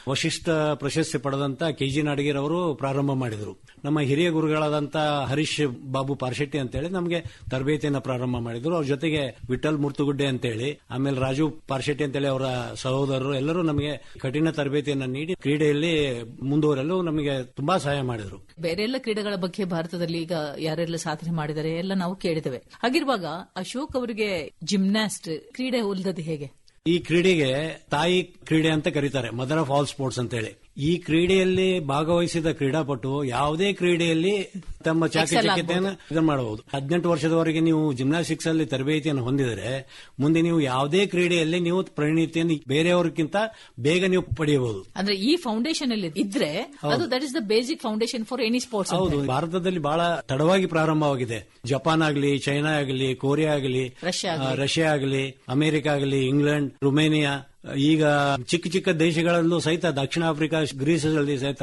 ವಶಿಷ್ಠ ಪ್ರಶಸ್ತಿ ಪಡೆದಂತ ಕೆಜಿ ನಾಡಗಿರ್ ಅವರು ಪ್ರಾರಂಭ ಮಾಡಿದರು. ನಮ್ಮ ಹಿರಿಯ ಗುರುಗಳಾದಂತ ಹರೀಶ್ ಬಾಬು ಪಾರ್ಶೆಟ್ಟಿ ಅಂತೇಳಿ ನಮಗೆ ತರಬೇತಿಯನ್ನ ಪ್ರಾರಂಭ ಮಾಡಿದ್ರು. ಅವ್ರ ಜೊತೆಗೆ ವಿಠಲ್ ಮುರ್ತುಗುಡ್ಡೆ ಅಂತೇಳಿ, ಆಮೇಲೆ ರಾಜು ಪಾರ್ಶೆಟ್ಟಿ ಅಂತೇಳಿ ಅವರ ಸಹೋದರರು ಎಲ್ಲರೂ ನಮಗೆ ಕಠಿಣ ತರಬೇತಿಯನ್ನ ನೀಡಿ ಕ್ರೀಡೆಯಲ್ಲಿ ಮುಂದುವರೆಯಲು ನಮಗೆ ತುಂಬಾ ಸಹಾಯ ಮಾಡಿದರು. ಬೇರೆ ಎಲ್ಲ ಕ್ರೀಡೆಗಳ ಬಗ್ಗೆ ಭಾರತದಲ್ಲಿ ಈಗ ಯಾರೆಲ್ಲ ಸಾಧನೆ ಮಾಡಿದ್ದಾರೆ ಎಲ್ಲ ನಾವು ಕೇಳಿದ್ದೇವೆ. ಹಾಗಿರುವಾಗ ಅಶೋಕ್ ಅವರಿಗೆ ಜಿಮ್ನಾಸ್ಟ್ ಕ್ರೀಡೆ ಉಲ್ದದ್ದು ಹೇಗೆ? ಈ ಕ್ರೀಡೆಗೆ ತಾಯಿ ಕ್ರೀಡೆ ಅಂತ ಕರೀತಾರೆ, ಮದರ್ ಆಫ್ ಆಲ್ ಸ್ಪೋರ್ಟ್ಸ್ ಅಂತೇಳಿ. ಈ ಕ್ರೀಡೆಯಲ್ಲಿ ಭಾಗವಹಿಸಿದ ಕ್ರೀಡಾಪಟು ಯಾವುದೇ ಕ್ರೀಡೆಯಲ್ಲಿ ತಮ್ಮ ಚಾಕಚಕ್ಯತೆಯನ್ನು ಇದನ್ನು ಮಾಡಬಹುದು. ಹದಿನೆಂಟು ವರ್ಷದವರೆಗೆ ನೀವು ಜಿಮ್ನಾಸ್ಟಿಕ್ಸ್ ಅಲ್ಲಿ ತರಬೇತಿಯನ್ನು ಹೊಂದಿದರೆ ಮುಂದೆ ನೀವು ಯಾವುದೇ ಕ್ರೀಡೆಯಲ್ಲಿ ನೀವು ಪರಿಣಿತಿಯನ್ನು ಬೇರೆಯವರಿಗಿಂತ ಬೇಗ ನೀವು ಪಡೆಯಬಹುದು. ಅಂದ್ರೆ ಈ ಫೌಂಡೇಶನ್ ಅಲ್ಲಿ ಇದ್ರೆ ಅದು that is the basic foundation for any sports ಹೌದು. ಭಾರತದಲ್ಲಿ ಬಹಳ ತಡವಾಗಿ ಪ್ರಾರಂಭವಾಗಿದೆ. ಜಪಾನ್ ಆಗಲಿ ಚೈನಾ ಆಗಲಿ ಕೊರಿಯಾ ಆಗಲಿ ರಷ್ಯಾ ಆಗಲಿ ಅಮೆರಿಕ ಆಗಲಿ ಇಂಗ್ಲೆಂಡ್ ರುಮೇನಿಯಾ ಈಗ ಚಿಕ್ಕ ಚಿಕ್ಕ ದೇಶಗಳಲ್ಲೂ ಸಹಿತ ದಕ್ಷಿಣ ಆಫ್ರಿಕಾ ಗ್ರೀಸ್ಗಳಲ್ಲಿ ಸಹಿತ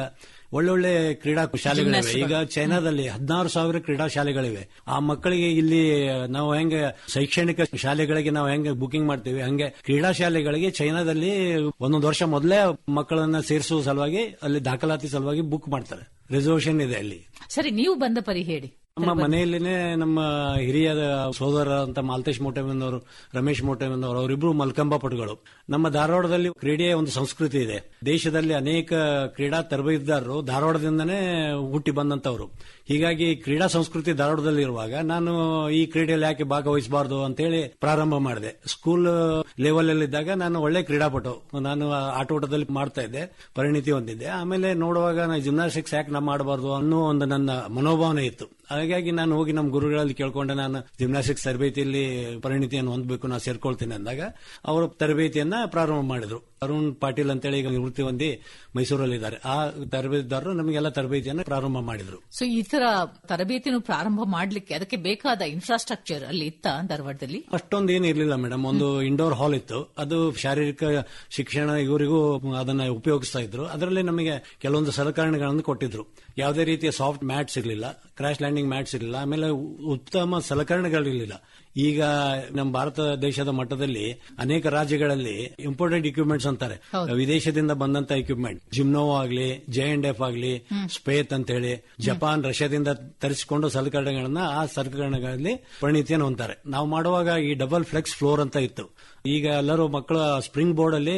ಒಳ್ಳೊಳ್ಳೆ ಕ್ರೀಡಾ ಶಾಲೆಗಳಿವೆ. ಈಗ ಚೈನಾದಲ್ಲಿ ಹದಿನಾರು ಸಾವಿರ ಕ್ರೀಡಾ ಶಾಲೆಗಳಿವೆ. ಆ ಮಕ್ಕಳಿಗೆ ಇಲ್ಲಿ ನಾವು ಹೆಂಗೆ ಶೈಕ್ಷಣಿಕ ಶಾಲೆಗಳಿಗೆ ನಾವು ಹೆಂಗೆ ಬುಕಿಂಗ್ ಮಾಡ್ತೀವಿ ಹಂಗೆ ಕ್ರೀಡಾ ಶಾಲೆಗಳಿಗೆ ಚೈನಾದಲ್ಲಿ ಒಂದೊಂದು ವರ್ಷ ಮೊದಲೇ ಮಕ್ಕಳನ್ನ ಸೇರಿಸುವ ಸಲುವಾಗಿ ಅಲ್ಲಿ ದಾಖಲಾತಿ ಸಲುವಾಗಿ ಬುಕ್ ಮಾಡ್ತಾರೆ. ರಿಸರ್ವೇಶನ್ ಇದೆ ಅಲ್ಲಿ. ಸರಿ ನೀವು ಬಂದ ಪರಿ ಹೇಳಿ. ನಮ್ಮ ಮನೆಯಲ್ಲಿನೇ ನಮ್ಮ ಹಿರಿಯ ಸೋದರ ಅಂತ ಮಾಲ್ತೇಶ್ ಮೋಟೆಮಂದವರು ರಮೇಶ್ ಮೋಟೆಮಂದವರು ಅವರಿಬ್ರು ಮಲ್ಕಂಬ ಪಟುಗಳು. ನಮ್ಮ ಧಾರವಾಡದಲ್ಲಿ ಕ್ರೀಡೆಯ ಒಂದು ಸಂಸ್ಕೃತಿ ಇದೆ. ದೇಶದಲ್ಲಿ ಅನೇಕ ಕ್ರೀಡಾ ತರಬೇತಿದಾರರು ಧಾರವಾಡದಿಂದನೇ ಹುಟ್ಟಿ ಬಂದಂತವರು ಹೀಗಾಗಿ ಕ್ರೀಡಾ ಸಂಸ್ಕೃತಿ ಧಾರವಾಡದಲ್ಲಿ ಇರುವಾಗ ನಾನು ಈ ಕ್ರೀಡೆಯಲ್ಲಿ ಯಾಕೆ ಭಾಗವಹಿಸಬಾರದು ಅಂತೇಳಿ ಪ್ರಾರಂಭ ಮಾಡಿದೆ. ಸ್ಕೂಲ್ ಲೆವೆಲ್ ಅಲ್ಲಿದ್ದಾಗ ನಾನು ಒಳ್ಳೆ ಕ್ರೀಡಾಪಟು. ನಾನು ಆಟೋಟದಲ್ಲಿ ಮಾಡ್ತಾ ಇದ್ದೆ ಪರಿಣಿತಿ ಹೊಂದಿದ್ದೆ. ಆಮೇಲೆ ನೋಡುವಾಗ ನಾನು ಜಿಮ್ನಾಸ್ಟಿಕ್ಸ್ ಯಾಕೆ ನಾ ಮಾಡಬಾರ್ದು ಅನ್ನೋ ಒಂದು ನನ್ನ ಮನೋಭಾವನೆ ಇತ್ತು. ಹಾಗಾಗಿ ನಾನು ಹೋಗಿ ನಮ್ಮ ಗುರುಗಳಲ್ಲಿ ಕೇಳ್ಕೊಂಡೆ ನಾನು ಜಿಮ್ನಾಸ್ಟಿಕ್ಸ್ ತರಬೇತಿಯಲ್ಲಿ ಪರಿಣಿತಿಯನ್ನು ಹೊಂದಬೇಕು ನಾನು ಸೇರ್ಕೊಳ್ತೀನಿ ಅಂದಾಗ ಅವರು ತರಬೇತಿಯನ್ನ ಪ್ರಾರಂಭ ಮಾಡಿದ್ರು. ಅರುಣ್ ಪಾಟೀಲ್ ಅಂತೇಳಿ ಈಗ ನಿವೃತ್ತಿ ಹೊಂದಿ ಮೈಸೂರಲ್ಲಿದ್ದಾರೆ. ಆ ತರಬೇತಿದಾರರು ನಮಗೆಲ್ಲ ತರಬೇತಿಯನ್ನ ಪ್ರಾರಂಭ ಮಾಡಿದ್ರು. ಸೊ ಈ ತರ ತರಬೇತಿಯನ್ನು ಪ್ರಾರಂಭ ಮಾಡಲಿಕ್ಕೆ ಅದಕ್ಕೆ ಬೇಕಾದ ಇನ್ಫ್ರಾಸ್ಟ್ರಕ್ಚರ್ ಅಲ್ಲಿ ಇತ್ತ ಧಾರವಾಡದಲ್ಲಿ? ಅಷ್ಟೊಂದು ಏನು ಇರಲಿಲ್ಲ ಮೇಡಮ್ ಒಂದು ಇಂಡೋರ್ ಹಾಲ್ ಇತ್ತು. ಅದು ಶಾರೀರಿಕ ಶಿಕ್ಷಣ ಇವರಿಗೂ ಅದನ್ನ ಉಪಯೋಗಿಸ್ತಾ ಇದ್ರು. ಅದರಲ್ಲಿ ನಮಗೆ ಕೆಲವೊಂದು ಸಲಕರಣೆಗಳನ್ನು ಕೊಟ್ಟಿದ್ರು. ಯಾವುದೇ ರೀತಿಯ ಸಾಫ್ಟ್ ಮ್ಯಾಟ್ಸ್ ಇರಲಿಲ್ಲ. ಕ್ರಾಶ್ ಲ್ಯಾಂಡಿಂಗ್ ಮ್ಯಾಟ್ಸ್ ಇರಲಿಲ್ಲ ಆಮೇಲೆ ಉತ್ತಮ ಸಲಕರಣೆಗಳಿರಲಿಲ್ಲ. ಈಗ ನಮ್ಮ ಭಾರತ ದೇಶದ ಮಟ್ಟದಲ್ಲಿ ಅನೇಕ ರಾಜ್ಯಗಳಲ್ಲಿ ಇಂಪಾರ್ಟೆಂಟ್ ಇಕ್ವಿಪ್ಮೆಂಟ್ಸ್ ಅಂತಾರೆ. ವಿದೇಶದಿಂದ ಬಂದಂತ ಇಕ್ವಿಪ್ಮೆಂಟ್ ಜಿಮ್ನೋ ಆಗ್ಲಿ ಜೆ ಅಂಡ್ ಎಫ್ ಆಗ್ಲಿ ಸ್ಪೇತ್ ಅಂತ ಹೇಳಿ ಜಪಾನ್ ರಷ್ಯಾದಿಂದ ತರಿಸಿಕೊಂಡು ಸಲಕರಣೆಗಳನ್ನ ಆ ಸಲಕರಣೆಗಳಲ್ಲಿ ಪರಿಣಿತಿಯನ್ನು ಹೊಂತಾರೆ ನಾವು ಮಾಡುವಾಗ ಈ ಡಬಲ್ ಫ್ಲೆಕ್ಸ್ ಫ್ಲೋರ್ ಅಂತ ಇತ್ತು. ಈಗ ಎಲ್ಲರೂ ಮಕ್ಕಳ ಸ್ಪ್ರಿಂಗ್ ಬೋರ್ಡ್ ಅಲ್ಲಿ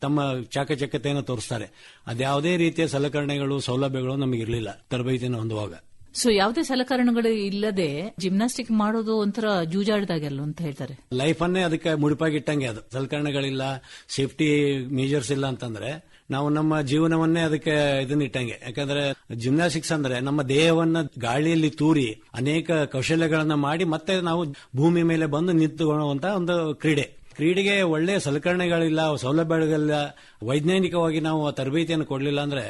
ತಮ್ಮ ಚಾಕಚಕ್ಯತೆಯನ್ನು ತೋರಿಸ್ತಾರೆ. ಅದ್ಯಾವುದೇ ರೀತಿಯ ಸಲಕರಣೆಗಳು ಸೌಲಭ್ಯಗಳು ನಮಗಿರಲಿಲ್ಲ ತರಬೇತಿಯನ್ನು ಹೊಂದುವಾಗ. ಸೊ ಯಾವುದೇ ಸಲಕರಣೆಗಳು ಇಲ್ಲದೆ ಜಿಮ್ನಾಸ್ಟಿಕ್ ಮಾಡೋದು ಒಂಥರ ಜೂಜಾಡ್ದಾಗೆಲ್ಲ ಅಂತ ಹೇಳ್ತಾರೆ. ಲೈಫ್ ಅನ್ನೇ ಅದಕ್ಕೆ ಮುಡಿಪಾಗಿಟ್ಟಂಗೆ ಅದು. ಸಲಕರಣೆಗಳಿಲ್ಲ ಸೇಫ್ಟಿ ಮೇಜರ್ಸ್ ಇಲ್ಲ ಅಂತಂದ್ರೆ ನಾವು ನಮ್ಮ ಜೀವನವನ್ನೇ ಅದಕ್ಕೆ ಇದನ್ನ ಇಟ್ಟಂಗೆ ಯಾಕಂದ್ರೆ ಜಿಮ್ನಾಸ್ಟಿಕ್ಸ್ ಅಂದ್ರೆ ನಮ್ಮ ದೇಹವನ್ನ ಗಾಳಿಯಲ್ಲಿ ತೂರಿ ಅನೇಕ ಕೌಶಲ್ಯಗಳನ್ನ ಮಾಡಿ ಮತ್ತೆ ನಾವು ಭೂಮಿ ಮೇಲೆ ಬಂದು ನಿಂತುಕೊಳ್ಳುವಂತ ಒಂದು ಕ್ರೀಡೆ. ಕ್ರೀಡೆಗೆ ಒಳ್ಳೆ ಸಲಕರಣೆಗಳಿಲ್ಲ, ಸೌಲಭ್ಯಗಳಿಲ್ಲ. ವೈಜ್ಞಾನಿಕವಾಗಿ ನಾವು ತರಬೇತಿಯನ್ನು ಕೊಡಲಿಲ್ಲ ಅಂದ್ರೆ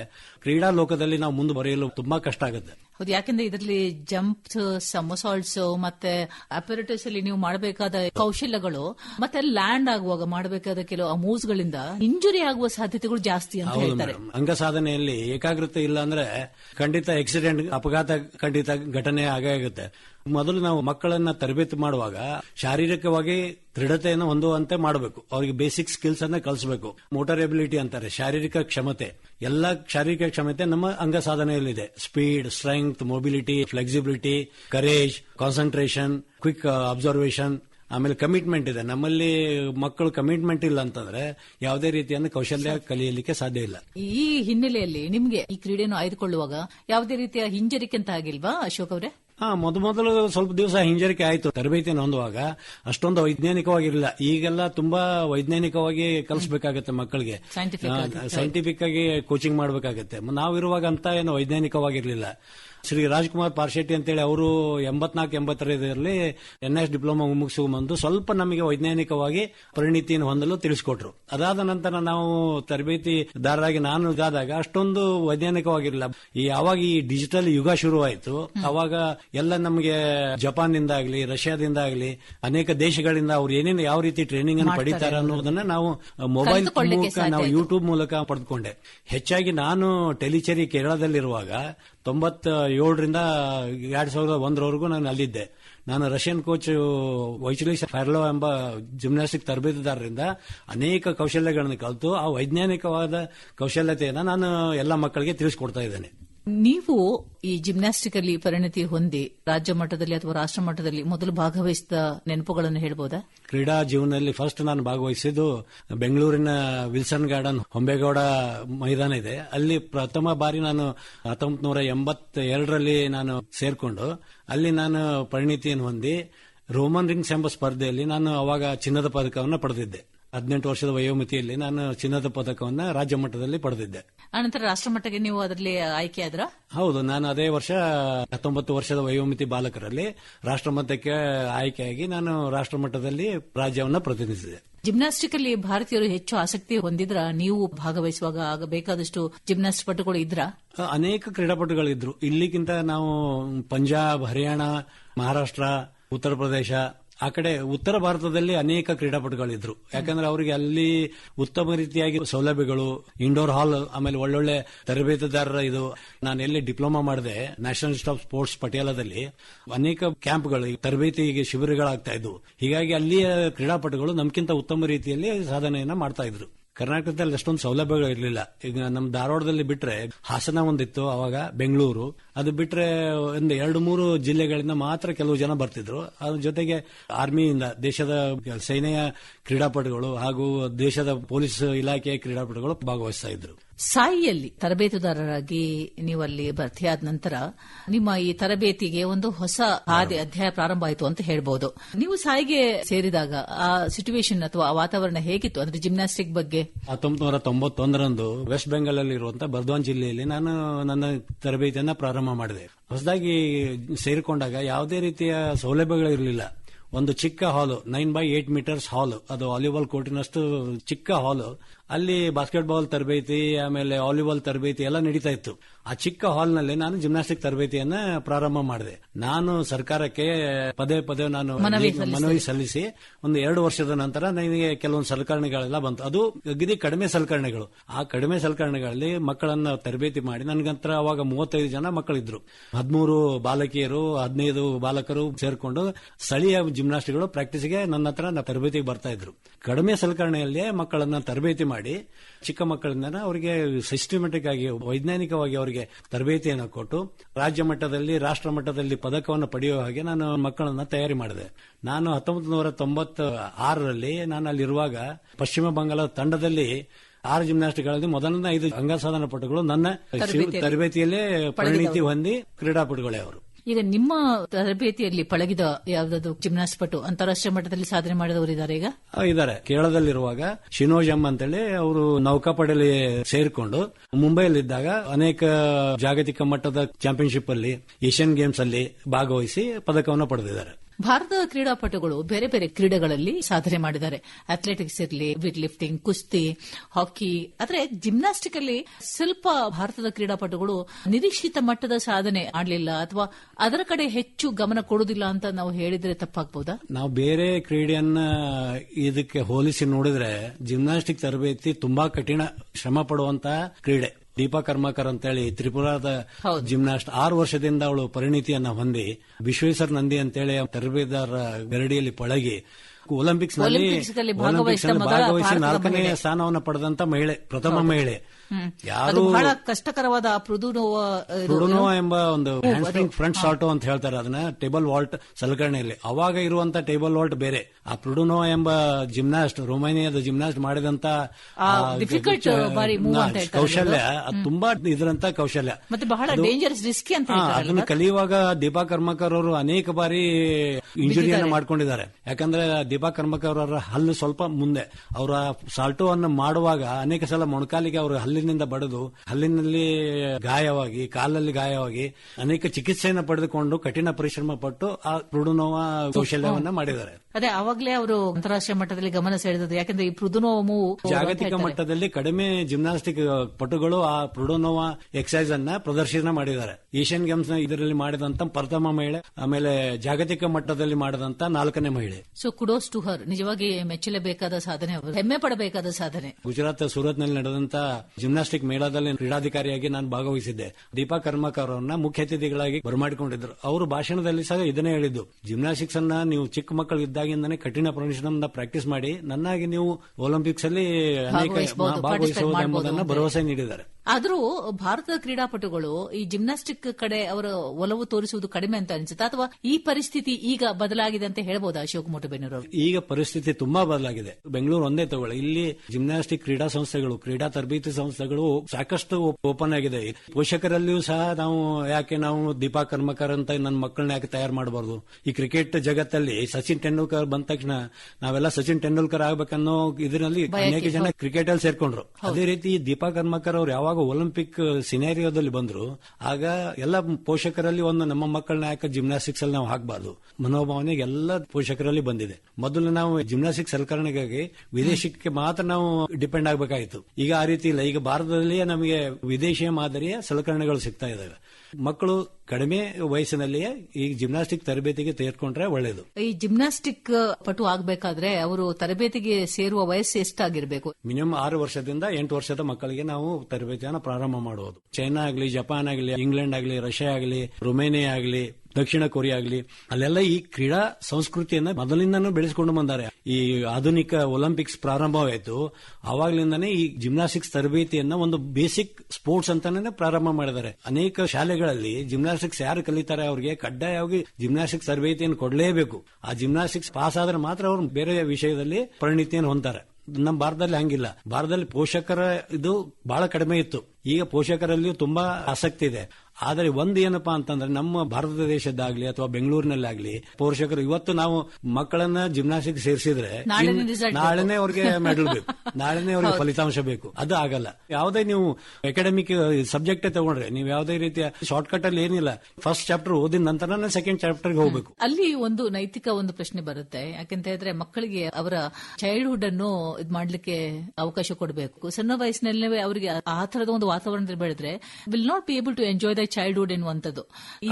ಕ್ರೀಡಾ ಲೋಕದಲ್ಲಿ ನಾವು ಮುಂದುವರಿಯಲು ತುಂಬಾ ಕಷ್ಟ ಆಗುತ್ತೆ. ಹೌದು ಯಾಕಂದ್ರೆ ಇದರಲ್ಲಿ ಜಂಪ್ ಸಮಸಾಲ್ಟ್ಸ್ ಮತ್ತೆ ಅಪರೇಟಸ್ ಅಲ್ಲಿ ನೀವು ಮಾಡಬೇಕಾದ ಕೌಶಲ್ಯಗಳು ಮತ್ತೆ ಲ್ಯಾಂಡ್ ಆಗುವಾಗ ಮಾಡಬೇಕಾದ ಕೆಲವು ಮೂವ್ಸ್ ಗಳಿಂದ ಇಂಜುರಿ ಆಗುವ ಸಾಧ್ಯತೆಗಳು ಜಾಸ್ತಿ ಅಂತ ಹೇಳ್ತಾರೆ. ಅಂಗ ಸಾಧನೆಯಲ್ಲಿ ಏಕಾಗ್ರತೆ ಇಲ್ಲ ಅಂದ್ರೆ ಖಂಡಿತ ಆಕ್ಸಿಡೆಂಟ್ ಅಪಘಾತ ಖಂಡಿತ ಘಟನೆ ಆಗೇ ಆಗುತ್ತೆ. ಮೊದಲು ನಾವು ಮಕ್ಕಳನ್ನ ತರಬೇತಿ ಮಾಡುವಾಗ ಶಾರೀರಿಕವಾಗಿ ದೃಢತೆಯನ್ನು ಹೊಂದುವಂತೆ ಮಾಡಬೇಕು. ಅವರಿಗೆ ಬೇಸಿಕ್ ಸ್ಕಿಲ್ಸ್ ಅನ್ನ ಕಲಿಸಬೇಕು. ಮೋಟರ್ ಎಬಿಲಿಟಿ ಅಂತಾರೆ, ಶಾರೀರಿಕ ಕ್ಷಮತೆ. ಎಲ್ಲ ಶಾರೀರಿಕ ಕ್ಷಮತೆ ನಮ್ಮ ಅಂಗ ಸಾಧನೆಯಲ್ಲಿದೆ speed strength mobility flexibility courage concentration quick observation ಆಮೇಲೆ ಕಮಿಟ್ಮೆಂಟ್ ಇದೆ. ನಮ್ಮಲ್ಲಿ ಮಕ್ಕಳು ಕಮಿಟ್ಮೆಂಟ್ ಇಲ್ಲ ಅಂತಂದ್ರೆ ಯಾವುದೇ ರೀತಿಯ ಕೌಶಲ್ಯ ಕಲಿಯಲಿಕ್ಕೆ ಸಾಧ್ಯ ಇಲ್ಲ. ಈ ಹಿನ್ನೆಲೆಯಲ್ಲಿ ನಿಮ್ಗೆ ಈ ಕ್ರೀಡೆಯನ್ನು ಆಯ್ದುಕೊಳ್ಳುವಾಗ ಯಾವುದೇ ರೀತಿಯ ಹಿಂಜರಿಕೆ ಅಂತ ಆಗಿಲ್ವಾ ಅಶೋಕ್ ಅವರೇ? ಹಾ ಮೊದ ಮೊದಲು ಸ್ವಲ್ಪ ದಿವಸ ಹಿಂಜರಿಕೆ ಆಯ್ತು. ತರಬೇತಿ ಹೊಂದುವಾಗ ಅಷ್ಟೊಂದು ವೈಜ್ಞಾನಿಕವಾಗಿರಲಿಲ್ಲ. ಈಗೆಲ್ಲ ತುಂಬಾ ವೈಜ್ಞಾನಿಕವಾಗಿ ಕಲಿಸಬೇಕಾಗತ್ತೆ ಮಕ್ಕಳಿಗೆ. ಸೈಂಟಿಫಿಕ್ ಆಗಿ. ಕೋಚಿಂಗ್ ಮಾಡಬೇಕಾಗತ್ತೆ. ನಾವಿರುವಾಗ ಅಂತ ಏನು ವೈಜ್ಞಾನಿಕವಾಗಿರ್ಲಿಲ್ಲ. ಶ್ರೀ ರಾಜ್ಕುಮಾರ್ ಪಾರ್ಶೆಟ್ಟಿ ಅಂತೇಳಿ ಅವರು ಎಂಬತ್ನಾಲ್ಕು ಎಂಬತ್ತೈದರಲ್ಲಿ ಎನ್ ಎಸ್ ಡಿಪ್ಲೊಮಾ ಮುಗಿಸಿಕೊಂಡು ಸ್ವಲ್ಪ ನಮಗೆ ವೈಜ್ಞಾನಿಕವಾಗಿ ಪರಿಣಿತಿಯನ್ನು ಹೊಂದಲು ತಿಳಿಸಿಕೊಟ್ರು. ಅದಾದ ನಂತರ ನಾವು ತರಬೇತಿದಾರರಾಗಿ ನಾನು ಇದಾದಾಗ ಅಷ್ಟೊಂದು ವೈಜ್ಞಾನಿಕವಾಗಿರಲಿಲ್ಲ. ಈ ಯಾವಾಗ ಈ ಡಿಜಿಟಲ್ ಯುಗ ಶುರುವಾಯಿತು. ಅವಾಗ ಎಲ್ಲ ನಮಗೆ ಜಪಾನ್ನಿಂದ ಆಗಲಿ ರಷ್ಯಾದಿಂದ ಆಗಲಿ ಅನೇಕ ದೇಶಗಳಿಂದ ಅವ್ರು ಏನೇನು ಯಾವ ರೀತಿ ಟ್ರೈನಿಂಗ್ ಅನ್ನು ಪಡಿತಾರೆ ಅನ್ನೋದನ್ನ ನಾವು ಮೊಬೈಲ್ ಮೂಲಕ ನಾವು ಯೂಟ್ಯೂಬ್ ಮೂಲಕ ಪಡೆದುಕೊಂಡೆ. ಹೆಚ್ಚಾಗಿ ನಾನು ಟೆಲಿಚೇರಿ ಕೇರಳದಲ್ಲಿರುವಾಗ ತೊಂಬತ್ತ ಏಳರಿಂದ ಎರಡ್ ಸಾವಿರದ ಒಂದರವರೆಗೂ ನಾನು ಅಲ್ಲಿದ್ದೆ. ನಾನು ರಷ್ಯನ್ ಕೋಚ್ ವೈಚಲಿಸ್ ಫೆರ್ಲೋ ಎಂಬ ಜಿಮ್ನಾಸ್ಟಿಕ್ ತರಬೇತುದಾರರಿಂದ ಅನೇಕ ಕೌಶಲ್ಯಗಳನ್ನು ಕಲಿತು ಆ ವೈಜ್ಞಾನಿಕವಾದ ಕೌಶಲ್ಯತೆಯನ್ನು ನಾನು ಎಲ್ಲ ಮಕ್ಕಳಿಗೆ ತಿಳಿಸ್ಕೊಡ್ತಾ ಇದ್ದೇನೆ. ನೀವು ಈ ಜಿಮ್ನಾಸ್ಟಿಕ್ ಅಲ್ಲಿ ಪರಿಣತಿ ಹೊಂದಿ ರಾಜ್ಯ ಮಟ್ಟದಲ್ಲಿ ಅಥವಾ ರಾಷ್ಟ್ರ ಮಟ್ಟದಲ್ಲಿ ಮೊದಲು ಭಾಗವಹಿಸಿದ ನೆನಪುಗಳನ್ನು ಹೇಳಬಹುದಾ ಕ್ರೀಡಾ ಜೀವನದಲ್ಲಿ ಫಸ್ಟ್ ನಾನು ಭಾಗವಹಿಸಿದ್ದು ಬೆಂಗಳೂರಿನ ವಿಲ್ಸನ್ ಗಾರ್ಡನ್ ಹೊಂಬೇಗೌಡ ಮೈದಾನ ಇದೆ. ಅಲ್ಲಿ ಪ್ರಥಮ ಬಾರಿ ನಾನು ಹತ್ತೊಂಬತ್ ನೂರ ಎಂಬತ್ತೆರಡರಲ್ಲಿ ನಾನು ಸೇರ್ಕೊಂಡು ಅಲ್ಲಿ ನಾನು ಪರಿಣಿತಿಯನ್ನು ಹೊಂದಿ ರೋಮನ್ ರಿಂಗ್ಸ್ ಎಂಬ ಸ್ಪರ್ಧೆಯಲ್ಲಿ ನಾನು ಅವಾಗ ಚಿನ್ನದ ಪದಕವನ್ನು ಪಡೆದಿದ್ದೆ. ಹದಿನೆಂಟು ವರ್ಷದ ವಯೋಮಿತಿಯಲ್ಲಿ ನಾನು ಚಿನ್ನದ ಪದಕವನ್ನ ರಾಜ್ಯ ಮಟ್ಟದಲ್ಲಿ ಪಡೆದಿದ್ದೆ. ಆನಂತರ ರಾಷ್ಟ್ರ ಮಟ್ಟಕ್ಕೆ ನೀವು ಅದರಲ್ಲಿ ಆಯ್ಕೆ ಆದ್ರ? ಹೌದು ನಾನು ಅದೇ ವರ್ಷ ಹತ್ತೊಂಬತ್ತು ವರ್ಷದ ವಯೋಮಿತಿ ಬಾಲಕರಲ್ಲಿ ರಾಷ್ಟ್ರ ಮಟ್ಟಕ್ಕೆ ಆಯ್ಕೆಯಾಗಿ ನಾನು ರಾಷ್ಟ್ರ ಮಟ್ಟದಲ್ಲಿ ರಾಜ್ಯವನ್ನ ಪ್ರತಿನಿಧಿಸಿದೆ. ಜಿಮ್ನಾಸ್ಟಿಕ್ ಅಲ್ಲಿ ಭಾರತೀಯರು ಹೆಚ್ಚು ಆಸಕ್ತಿ ಹೊಂದಿದ್ರ? ನೀವು ಭಾಗವಹಿಸುವಾಗ ಆಗ ಬೇಕಾದಷ್ಟು ಜಿಮ್ನಾಸ್ಟ್ ಪಟುಗಳು ಇದ್ರ? ಅನೇಕ ಕ್ರೀಡಾಪಟುಗಳಿದ್ರು. ಇಲ್ಲಿಗಿಂತ ನಾವು ಪಂಜಾಬ್ ಹರಿಯಾಣ ಮಹಾರಾಷ್ಟ್ರ ಉತ್ತರ ಪ್ರದೇಶ ಆ ಕಡೆ ಉತ್ತರ ಭಾರತದಲ್ಲಿ ಅನೇಕ ಕ್ರೀಡಾಪಟುಗಳಿದ್ರು. ಯಾಕಂದ್ರೆ ಅವರಿಗೆ ಅಲ್ಲಿ ಉತ್ತಮ ರೀತಿಯಾಗಿ ಸೌಲಭ್ಯಗಳು ಇಂಡೋರ್ ಹಾಲ್ ಆಮೇಲೆ ಒಳ್ಳೊಳ್ಳೆ ತರಬೇತುದಾರರ ಇದು. ನಾನು ಎಲ್ಲಿ ಡಿಪ್ಲೊಮಾ ಮಾಡಿದೆ ನ್ಯಾಷನಲ್ ಇನ್ಸ್ಟಿಟ್ಯೂಟ್ ಆಫ್ ಸ್ಪೋರ್ಟ್ಸ್ ಪಟಿಯಾಲದಲ್ಲಿ, ಅನೇಕ ಕ್ಯಾಂಪ್ಗಳು ತರಬೇತಿಗೆ ಶಿಬಿರಗಳಾಗ್ತಾ ಇದ್ವು. ಹೀಗಾಗಿ ಅಲ್ಲಿಯ ಕ್ರೀಡಾಪಟುಗಳು ನಮ್ಗಿಂತ ಉತ್ತಮ ರೀತಿಯಲ್ಲಿ ಸಾಧನೆಯನ್ನ ಮಾಡ್ತಾ ಇದ್ರು. ಕರ್ನಾಟಕದಲ್ಲಿ ಅಷ್ಟೊಂದು ಸೌಲಭ್ಯಗಳು ಇರಲಿಲ್ಲ. ಈಗ ನಮ್ಮ ಧಾರವಾಡದಲ್ಲಿ ಬಿಟ್ರೆ ಹಾಸನ ಒಂದಿತ್ತು, ಅವಾಗ ಬೆಂಗಳೂರು. ಅದು ಬಿಟ್ರೆ ಒಂದು ಎರಡು ಮೂರು ಜಿಲ್ಲೆಗಳಿಂದ ಮಾತ್ರ ಕೆಲವು ಜನ ಬರ್ತಿದ್ರು. ಅದ್ರ ಜೊತೆಗೆ ಆರ್ಮಿಯಿಂದ ದೇಶದ ಸೇನೆಯ ಕ್ರೀಡಾಪಟುಗಳು ಹಾಗೂ ದೇಶದ ಪೊಲೀಸ್ ಇಲಾಖೆಯ ಕ್ರೀಡಾಪಟುಗಳು ಭಾಗವಹಿಸ್ತಾ ಇದ್ರು. ಸಾಯಿಯಲ್ಲಿ ತರಬೇತುದಾರರಾಗಿ ನೀವು ಅಲ್ಲಿ ಭರ್ತಿಯಾದ ನಂತರ ನಿಮ್ಮ ಈ ತರಬೇತಿಗೆ ಒಂದು ಹೊಸ ಹಾದಿ ಅಧ್ಯಾಯ ಪ್ರಾರಂಭ ಆಯಿತು ಅಂತ ಹೇಳ್ಬೋದು. ನೀವು ಸಾಯಿಗೆ ಸೇರಿದಾಗ ಆ ಸಿಚುವೇಶನ್ ಅಥವಾ ಆ ವಾತಾವರಣ ಹೇಗಿತ್ತು? ಅಂದ್ರೆ ಜಿಮ್ನಾಸ್ಟಿಕ್ ಬಗ್ಗೆ? ಹತ್ತೊಂಬತ್ತು ನೂರ ತೊಂಬತ್ತೊಂದರಂದು ವೆಸ್ಟ್ ಬೆಂಗಾಲ್ ಅಲ್ಲಿ ಇರುವಂತಹ ಬರ್ದ್ವಾನ್ ಜಿಲ್ಲೆಯಲ್ಲಿ ನಾನು ನನ್ನ ತರಬೇತಿಯನ್ನ ಪ್ರಾರಂಭ ಮಾಡಿದೆ. ಹೊಸದಾಗಿ ಸೇರಿಕೊಂಡಾಗ ಯಾವುದೇ ರೀತಿಯ ಸೌಲಭ್ಯಗಳಿರಲಿಲ್ಲ. ಒಂದು ಚಿಕ್ಕ ಹಾಲು ನೈನ್ ಬೈ ಏಟ್ ಮೀಟರ್ಸ್ ಹಾಲು ಅದು ವಾಲಿಬಾಲ್ ಕೋರ್ಟಿನಷ್ಟು ಚಿಕ್ಕ ಹಾಲು ಅಲ್ಲಿ ಬಾಸ್ಕೆಟ್ಬಾಲ್ ತರಬೇತಿ ಆಮೇಲೆ ವಾಲಿಬಾಲ್ ತರಬೇತಿ ಎಲ್ಲ ನಡೀತಾ ಇತ್ತು. ಆ ಚಿಕ್ಕ ಹಾಲ್ನಲ್ಲಿ ನಾನು ಜಿಮ್ನಾಸ್ಟಿಕ್ ತರಬೇತಿಯನ್ನ ಪ್ರಾರಂಭ ಮಾಡಿದೆ. ನಾನು ಸರ್ಕಾರಕ್ಕೆ ಪದೇ ಪದೇ ನಾನು ಮನವಿ ಸಲ್ಲಿಸಿ ಒಂದು ಎರಡು ವರ್ಷದ ನಂತರ ನನಗೆ ಕೆಲವೊಂದು ಸಲಕರಣೆಗಳೆಲ್ಲ ಬಂತು. ಅದು ಅಗದಿ ಕಡಿಮೆ ಸಲಕರಣೆಗಳು. ಆ ಕಡಿಮೆ ಸಲಕರಣೆಗಳಲ್ಲಿ ಮಕ್ಕಳನ್ನ ತರಬೇತಿ ಮಾಡಿ ನನಗಂತರ ಅವಾಗ ಮೂವತ್ತೈದು ಜನ ಮಕ್ಕಳಿದ್ರು. ಹದಿಮೂರು ಬಾಲಕಿಯರು ಹದಿನೈದು ಬಾಲಕರು ಸೇರ್ಕೊಂಡು ಸ್ಥಳೀಯ ಜಿಮ್ನಾಸ್ಟಿಕ್ಗಳು ಪ್ರಾಕ್ಟೀಸ್ಗೆ ನನ್ನ ಹತ್ರ ತರಬೇತಿಗೆ ಬರ್ತಾ ಇದ್ರು. ಕಡಿಮೆ ಸಲಕರಣೆಯಲ್ಲೇ ಮಕ್ಕಳನ್ನ ತರಬೇತಿ ಮಾಡಿ ಚಿಕ್ಕ ಮಕ್ಕಳಿಂದ ಅವರಿಗೆ ಸಿಸ್ಟಮೆಟಿಕ್ ಆಗಿ ವೈಜ್ಞಾನಿಕವಾಗಿ ಅವರಿಗೆ ತರಬೇತಿಯನ್ನು ಕೊಟ್ಟು ರಾಜ್ಯ ಮಟ್ಟದಲ್ಲಿ ರಾಷ್ಟ್ರ ಮಟ್ಟದಲ್ಲಿ ಪದಕವನ್ನು ಪಡೆಯುವ ಹಾಗೆ ನಾನು ಮಕ್ಕಳನ್ನ ತಯಾರಿ ಮಾಡಿದೆ. ನಾನು ಹತ್ತೊಂಬತ್ತು ನೂರ ತೊಂಬತ್ತ ಆರರಲ್ಲಿ ನಾನು ಅಲ್ಲಿರುವಾಗ ಪಶ್ಚಿಮ ಬಂಗಾಳ ತಂಡದಲ್ಲಿ ಆರು ಜಿಮ್ನಾಸ್ಟಿಕ್ಗಳಲ್ಲಿ ಮೊದಲನೇ ಐದು ಅಂಗಸಾಧನ ಪಟುಗಳು ನನ್ನ ತರಬೇತಿಯಲ್ಲೇ ಪರಿಣಿತಿ ಹೊಂದಿ ಕ್ರೀಡಾಪಟುಗಳೇ ಅವರು. ಈಗ ನಿಮ್ಮ ತರಬೇತಿಯಲ್ಲಿ ಪಳಗಿದ ಯಾವ್ದಾದ್ರು ಜಿಮ್ನಾಸ್ಟ್ ಪಟು ಅಂತಾರಾಷ್ಟ್ರೀಯ ಮಟ್ಟದಲ್ಲಿ ಸಾಧನೆ ಮಾಡಿದವರು ಇದ್ದಾರೆ ಈಗ? ಇದ್ದಾರೆ ಕೇರಳದಲ್ಲಿರುವಾಗ ಶಿನೋಜಮ್ ಅಂತೇಳಿ ಅವರು ನೌಕಾಪಡೆಯಲ್ಲಿ ಸೇರಿಕೊಂಡು ಮುಂಬೈಯಲ್ಲಿದ್ದಾಗ ಅನೇಕ ಜಾಗತಿಕ ಮಟ್ಟದ ಚಾಂಪಿಯನ್ಶಿಪ್ ಅಲ್ಲಿ ಏಷ್ಯನ್ ಗೇಮ್ಸ್ ಅಲ್ಲಿ ಭಾಗವಹಿಸಿ ಪದಕವನ್ನು ಪಡೆದಿದ್ದಾರೆ. ಭಾರತದ ಕ್ರೀಡಾಪಟುಗಳು ಬೇರೆ ಬೇರೆ ಕ್ರೀಡೆಗಳಲ್ಲಿ ಸಾಧನೆ ಮಾಡಿದ್ದಾರೆ. ಅಥ್ಲೆಟಿಕ್ಸ್ ಇರಲಿ ವೇಟ್ ಲಿಫ್ಟಿಂಗ್ ಕುಸ್ತಿ ಹಾಕಿ ಆದರೆ ಜಿಮ್ನಾಸ್ಟಿಕ್ ಅಲ್ಲಿ ಸ್ವಲ್ಪ ಭಾರತದ ಕ್ರೀಡಾಪಟುಗಳು ನಿರೀಕ್ಷಿತ ಮಟ್ಟದ ಸಾಧನೆ ಮಾಡಲಿಲ್ಲ ಅಥವಾ ಅದರ ಕಡೆ ಹೆಚ್ಚು ಗಮನ ಕೊಡುವುದಿಲ್ಲ ಅಂತ ನಾವು ಹೇಳಿದ್ರೆ ತಪ್ಪಾಗ್ಬೋದಾ? ನಾವು ಬೇರೆ ಕ್ರೀಡೆಯನ್ನ ಇದಕ್ಕೆ ಹೋಲಿಸಿ ನೋಡಿದ್ರೆ ಜಿಮ್ನಾಸ್ಟಿಕ್ ತರಬೇತಿ ತುಂಬಾ ಕಠಿಣ ಶ್ರಮ ಪಡುವಂತಹ ಕ್ರೀಡೆ. ದೀಪಾ ಕರ್ಮಾಕರ್ ಅಂತೇಳಿ ತ್ರಿಪುರಾದ ಜಿಮ್ನಾಸ್ಟ್ ಆರು ವರ್ಷದಿಂದ ಅವಳು ಪರಿಣಿತಿಯನ್ನ ಹೊಂದಿ ವಿಶ್ವೇಶ್ವರ ನಂದಿ ಅಂತೇಳಿ ತರಬೇದಾರ ಗರಡಿಯಲ್ಲಿ ಪಳಗಿ ಒಲಿಂಪಿಕ್ಸ್ನಲ್ಲಿ ಭಾಗವಹಿಸಿ ನಾಲ್ಕನೇ. ಸ್ಥಾನವನ್ನು ಪಡೆದಂತ ಮಹಿಳೆ ಪ್ರಥಮ ಮಹಿಳೆ. ಯಾರು ಬಹಳ ಕಷ್ಟಕರವಾದ ಆ ಪೃದುನೋವ ಇದು- ಪ್ರುಡುನೋ ಎಂಬ ಒಂದು ಫ್ರಂಟ್ ಸಾಲ್ಟೋ ಅಂತ ಹೇಳ್ತಾರೆ ಅದನ್ನ ಟೇಬಲ್ ವಾಲ್ಟ್ ಸಲಕರಣೆಯಲ್ಲಿ. ಅವಾಗ ಇರುವಂತ ಟೇಬಲ್ ವಾಲ್ಟ್ ಬೇರೆ. ಆ ಪ್ರುಡುನೋ ಎಂಬ ಜಿಮ್ನಾಸ್ಟ್ ರೊಮೇನಿಯಾದ ಜಿಮ್ನಾಸ್ಟ್ ಮಾಡಿದಂತ ಕೌಶಲ್ಯ ಅದು. ತುಂಬಾ ಇದರಂತ ಕೌಶಲ್ಯ. ಮತ್ತೆ ಬಹಳ ಡೇಂಜರಸ್ ರಿಸ್ಕಿ ಅಂತ ಅದನ್ನ ಕಲಿಯುವಾಗ ದೀಪಾ ಕರ್ಮಕರ್ ಅವರು ಅನೇಕ ಬಾರಿ ಇಂಜುರಿಯನ್ನು ಮಾಡ್ಕೊಂಡಿದ್ದಾರೆ. ಯಾಕಂದ್ರೆ ದೀಪಾ ಕರ್ಮಕರ್ ಅವರ ಹಲ್ಲು ಸ್ವಲ್ಪ ಮುಂದೆ. ಅವರ ಸಾಲ್ಟೋ ಅನ್ನು ಮಾಡುವಾಗ ಅನೇಕ ಸಲ ಮೊಣಕಾಲಿಗೆ ಅವರು ಹಲ್ಲಿನಿಂದ ಬಡಿದು ಹಲ್ಲಿನಲ್ಲಿ ಗಾಯವಾಗಿ ಕಾಲಲ್ಲಿ ಗಾಯವಾಗಿ ಅನೇಕ ಚಿಕಿತ್ಸೆಯನ್ನು ಪಡೆದುಕೊಂಡು ಕಠಿಣ ಪರಿಶ್ರಮ ಪಟ್ಟು ಆ ಪ್ರುಡುನೋವ ಕೌಶಲ್ಯವನ್ನ ಮಾಡಿದ್ದಾರೆ. ಅದೇ ಅವಾಗಲೇ ಅವರು ಅಂತಾರಾಷ್ಟ್ರೀಯ ಮಟ್ಟದಲ್ಲಿ ಗಮನ ಸೆಳೆದದ್ದು. ಯಾಕಂದ್ರೆ ಈ ಪ್ರುದುನೋವು ಜಾಗತಿಕ ಮಟ್ಟದಲ್ಲಿ ಕಡಿಮೆ ಜಿಮ್ನಾಸ್ಟಿಕ್ ಪಟುಗಳು ಆ ಪ್ರುಡೋನೋವ ಎಕ್ಸೈಸ್ ಅನ್ನ ಪ್ರದರ್ಶನ ಮಾಡಿದ್ದಾರೆ. ಏಷ್ಯನ್ ಗೇಮ್ಸ್ನ ಇದರಲ್ಲಿ ಮಾಡಿದಂತ ಪ್ರಥಮ ಮಹಿಳೆ ಆಮೇಲೆ ಜಾಗತಿಕ ಮಟ್ಟದಲ್ಲಿ ಮಾಡಿದಂತ ನಾಲ್ಕನೇ ಮಹಿಳೆ. ಸೊ ಕುಡೋಸ್ ಟು ಹರ್ ನಿಜವಾಗಿ ಮೆಚ್ಚಲೇಬೇಕಾದ ಸಾಧನೆ ಹೆಮ್ಮೆ ಪಡಬೇಕಾದ ಸಾಧನೆ. ಗುಜರಾತ್ ಸೂರತ್ನಲ್ಲಿ ನಡೆದಂತ ಜಿಮ್ನಾಸ್ಟಿಕ್ ಮೇಳದಲ್ಲಿ ಕ್ರೀಡಾಧಿಕಾರಿಯಾಗಿ ನಾನು ಭಾಗವಹಿಸಿದ್ದೆ. ದೀಪಾ ಕರ್ಮಕರ್ ಅವರನ್ನ ಮುಖ್ಯ ಅತಿಥಿಗಳಾಗಿ ಬರಮಾಡಿಕೊಂಡಿದ್ರು. ಅವರು ಭಾಷಣದಲ್ಲಿ ಸಹ ಇದನ್ನೇ ಹೇಳಿದ್ದು. ಜಿಮ್ನಾಸ್ಟಿಕ್ಸ್ ಅನ್ನ ನೀವು ಚಿಕ್ಕ ಮಕ್ಕಳು ಇದ್ದಾಗಿಂದನೇ ಕಠಿಣ ಪರಿಶ್ರಮದಿಂದ ಪ್ರಾಕ್ಟೀಸ್ ಮಾಡಿ ನನ್ನಾಗಿ ನೀವು ಒಲಿಂಪಿಕ್ಸ್ ಅಲ್ಲಿ ಅನೇಕ ಭಾಗವಹಿಸಬಹುದು, ಎಂಬುದನ್ನು ಭರವಸೆ ನೀಡಿದ್ದಾರೆ. ಆದರೂ ಭಾರತದ ಕ್ರೀಡಾಪಟುಗಳು ಈ ಜಿಮ್ನಾಸ್ಟಿಕ್ ಕಡೆ ಅವರ ಒಲವು ತೋರಿಸುವುದು ಕಡಿಮೆ ಅಂತ ಅನಿಸುತ್ತೆ? ಅಥವಾ ಈ ಪರಿಸ್ಥಿತಿ ಈಗ ಬದಲಾಗಿದೆ ಅಂತ ಹೇಳ್ಬೋದಾ ಅಶೋಕ್ ಬೆನ್ನೂರವರು ಈಗ ಪರಿಸ್ಥಿತಿ ತುಂಬಾ ಬದಲಾಗಿದೆ. ಬೆಂಗಳೂರು ಒಂದೇ ತಗೊಳ್ಳಿ. ಇಲ್ಲಿ ಜಿಮ್ನಾಸ್ಟಿಕ್ ಕ್ರೀಡಾ ಸಂಸ್ಥೆಗಳು ಕ್ರೀಡಾ ತರಬೇತಿ ಸಂಸ್ಥೆಗಳು ಸಾಕಷ್ಟು ಓಪನ್ ಆಗಿದೆ. ಪೋಷಕರಲ್ಲಿಯೂ ಸಹ ನಾವು ಯಾಕೆ ನಾವು ದೀಪಾ ಕರ್ಮಕರ್ ಅಂತ ನನ್ನ ಮಕ್ಕಳನ್ನ ಯಾಕೆ ತಯಾರು ಮಾಡಬಾರ್ದು? ಈ ಕ್ರಿಕೆಟ್ ಜಗತ್ತಲ್ಲಿ ಸಚಿನ್ ತೆಂಡೂಲ್ಕರ್ ಬಂದ ತಕ್ಷಣ ನಾವೆಲ್ಲ ಸಚಿನ್ ತೆಂಡೂಲ್ಕರ್ ಆಗ್ಬೇಕನ್ನೋ ಇದರಲ್ಲಿ ಅನೇಕ ಜನ ಕ್ರಿಕೆಟ್ ಅಲ್ಲಿ ಸೇರ್ಕೊಂಡ್ರು ಅದೇ ರೀತಿ ದೀಪಾ ಕರ್ಮಕರ್ ಅವ್ರು ಯಾವಾಗ ಒಲಿಂಪಿಕ್ ಸಿನಾರಿಯೋದಲ್ಲಿ ಬಂದ್ರು, ಆಗ ಎಲ್ಲ ಪೋಷಕರಲ್ಲಿ ಒಂದು ನಮ್ಮ ಮಕ್ಕಳನ್ನ ಯಾಕೆ ಜಿಮ್ನಾಸ್ಟಿಕ್ಸ್ ಅಲ್ಲಿ ನಾವು ಹಾಕಬಾರ್ದು. ಮನೋಭಾವನೆ ಎಲ್ಲ ಪೋಷಕರಲ್ಲಿ ಬಂದಿದೆ. ಮೊದಲು ನಾವು ಜಿಮ್ನಾಸ್ಟಿಕ್ ಸಲಕರಣೆಗಾಗಿ ವಿದೇಶಕ್ಕೆ ಮಾತ್ರ ನಾವು ಡಿಪೆಂಡ್ ಆಗಬೇಕಾಗಿತ್ತು. ಈಗ ಆ ರೀತಿ ಇಲ್ಲ. ಈಗ ಭಾರತದಲ್ಲಿಯೇ ನಮಗೆ ವಿದೇಶಿಯ ಮಾದರಿಯ ಸಲಕರಣೆಗಳು ಸಿಗ್ತಾ ಇದಾವೆ. ಮಕ್ಕಳು ಕಡಿಮೆ ವಯಸ್ಸಿನಲ್ಲಿಯೇ ಈ ಜಿಮ್ನಾಸ್ಟಿಕ್ ತರಬೇತಿಗೆ ತೆಗೆದುಕೊಂಡ್ರೆ ಒಳ್ಳೆಯದು ಈ ಜಿಮ್ನಾಸ್ಟಿಕ್ ಪಟು ಆಗಬೇಕಾದ್ರೆ ಅವರು ತರಬೇತಿಗೆ ಸೇರುವ ವಯಸ್ಸು ಎಷ್ಟಾಗಿರಬೇಕು? ಮಿನಿಮಮ್ ಆರು ವರ್ಷದಿಂದ ಎಂಟು ವರ್ಷದ ಮಕ್ಕಳಿಗೆ ನಾವು ತರಬೇತಿಯನ್ನು ಪ್ರಾರಂಭ ಮಾಡುವುದು. ಚೈನಾ ಆಗಲಿ ಜಪಾನ್ ಆಗಲಿ ಇಂಗ್ಲೆಂಡ್ ಆಗಲಿ ರಷ್ಯಾ ಆಗಲಿ ರೊಮೇನಿಯಾ ಆಗಲಿ ದಕ್ಷಿಣ ಕೊರಿಯಾ ಆಗಲಿ, ಅಲ್ಲೆಲ್ಲ ಈ ಕ್ರೀಡಾ ಸಂಸ್ಕೃತಿಯನ್ನ ಮೊದಲಿಂದನೂ ಬೆಳೆಸಿಕೊಂಡು ಬಂದಾರೆ. ಈ ಆಧುನಿಕ ಒಲಿಂಪಿಕ್ಸ್ ಪ್ರಾರಂಭವಾಯಿತು. ಆವಾಗ್ಲಿಂದಾನೇ ಈ ಜಿಮ್ನಾಸ್ಟಿಕ್ಸ್ ತರಬೇತಿಯನ್ನ ಒಂದು ಬೇಸಿಕ್ ಸ್ಪೋರ್ಟ್ಸ್ ಅಂತಾನೆ ಪ್ರಾರಂಭ ಮಾಡಿದ್ದಾರೆ. ಅನೇಕ ಶಾಲೆಗಳಲ್ಲಿ ಜಿಮ್ನಾಸ್ಟಿಕ್ಸ್ ಯಾರು ಕಲಿತಾರೆ ಅವರಿಗೆ ಕಡ್ಡಾಯವಾಗಿ ಜಿಮ್ನಾಸ್ಟಿಕ್ಸ್ ತರಬೇತಿಯನ್ನು ಕೊಡಲೇಬೇಕು. ಆ ಜಿಮ್ನಾಸ್ಟಿಕ್ಸ್ ಪಾಸ್ ಆದ್ರೆ ಮಾತ್ರ ಅವರು ಬೇರೆ ವಿಷಯದಲ್ಲಿ ಪರಿಣಿತಿಯನ್ನು ಹೊಂತಾರೆ ನಮ್ಮ ಭಾರತದಲ್ಲಿ ಹಂಗಿಲ್ಲ. ಭಾರತದಲ್ಲಿ ಪೋಷಕರ ಇದು ಬಹಳ ಕಡಿಮೆ ಇತ್ತು. ಈಗ ಪೋಷಕರಲ್ಲಿಯೂ ತುಂಬಾ ಆಸಕ್ತಿ ಇದೆ. ಆದರೆ ಒಂದು ಏನಪ್ಪಾ ಅಂತಂದ್ರೆ ನಮ್ಮ ಭಾರತ ದೇಶದ್ದಾಗ್ಲಿ ಅಥವಾ ಬೆಂಗಳೂರಿನಲ್ಲಾಗ್ಲಿ ಪೋಷಕರು ಇವತ್ತು ನಾವು ಮಕ್ಕಳನ್ನ ಜಿಮ್ನಾಸ್ಟಿಕ್ ಸೇರಿಸಿದ್ರೆ ನಾಳೆನೇ ಅವ್ರಿಗೆ ಮೆಡಲ್ ಬೇಕು. ನಾಳೆನೆ ಅವ್ರಿಗೆ ಫಲಿತಾಂಶ ಬೇಕು. ಅದು ಆಗಲ್ಲ. ಯಾವುದೇ ನೀವು ಅಕಾಡೆಮಿಕ್ ಸಬ್ಜೆಕ್ಟ್ ತಗೊಂಡ್ರೆ ನೀವು ಯಾವುದೇ ರೀತಿಯ ಶಾರ್ಟ್ ಕಟ್ ಅಲ್ಲಿ ಏನಿಲ್ಲ. ಫಸ್ಟ್ ಚಾಪ್ಟರ್ ಓದಿದ ನಂತರ ಸೆಕೆಂಡ್ ಚಾಪ್ಟರ್ಗೆ ಹೋಗ್ಬೇಕು. ಅಲ್ಲಿ ಒಂದು ನೈತಿಕ ಒಂದು ಪ್ರಶ್ನೆ ಬರುತ್ತೆ. ಯಾಕಂತ ಹೇಳಿದ್ರೆ ಮಕ್ಕಳಿಗೆ ಅವರ ಚೈಲ್ಡ್ಹುಡ್ ಅನ್ನು ಇದ್ ಮಾಡ್ಲಿಕ್ಕೆ ಅವಕಾಶ ಕೊಡಬೇಕು. ಸಣ್ಣ ವಯಸ್ಸಿನಲ್ಲೇ ಅವರಿಗೆ ಆ ತರದ ಒಂದು ವಾತಾವರಣದಲ್ಲಿ ಬೆಳೆದ್ರೆ will not be able to enjoy the childhood ಎನ್ನುವಂಥದ್ದು.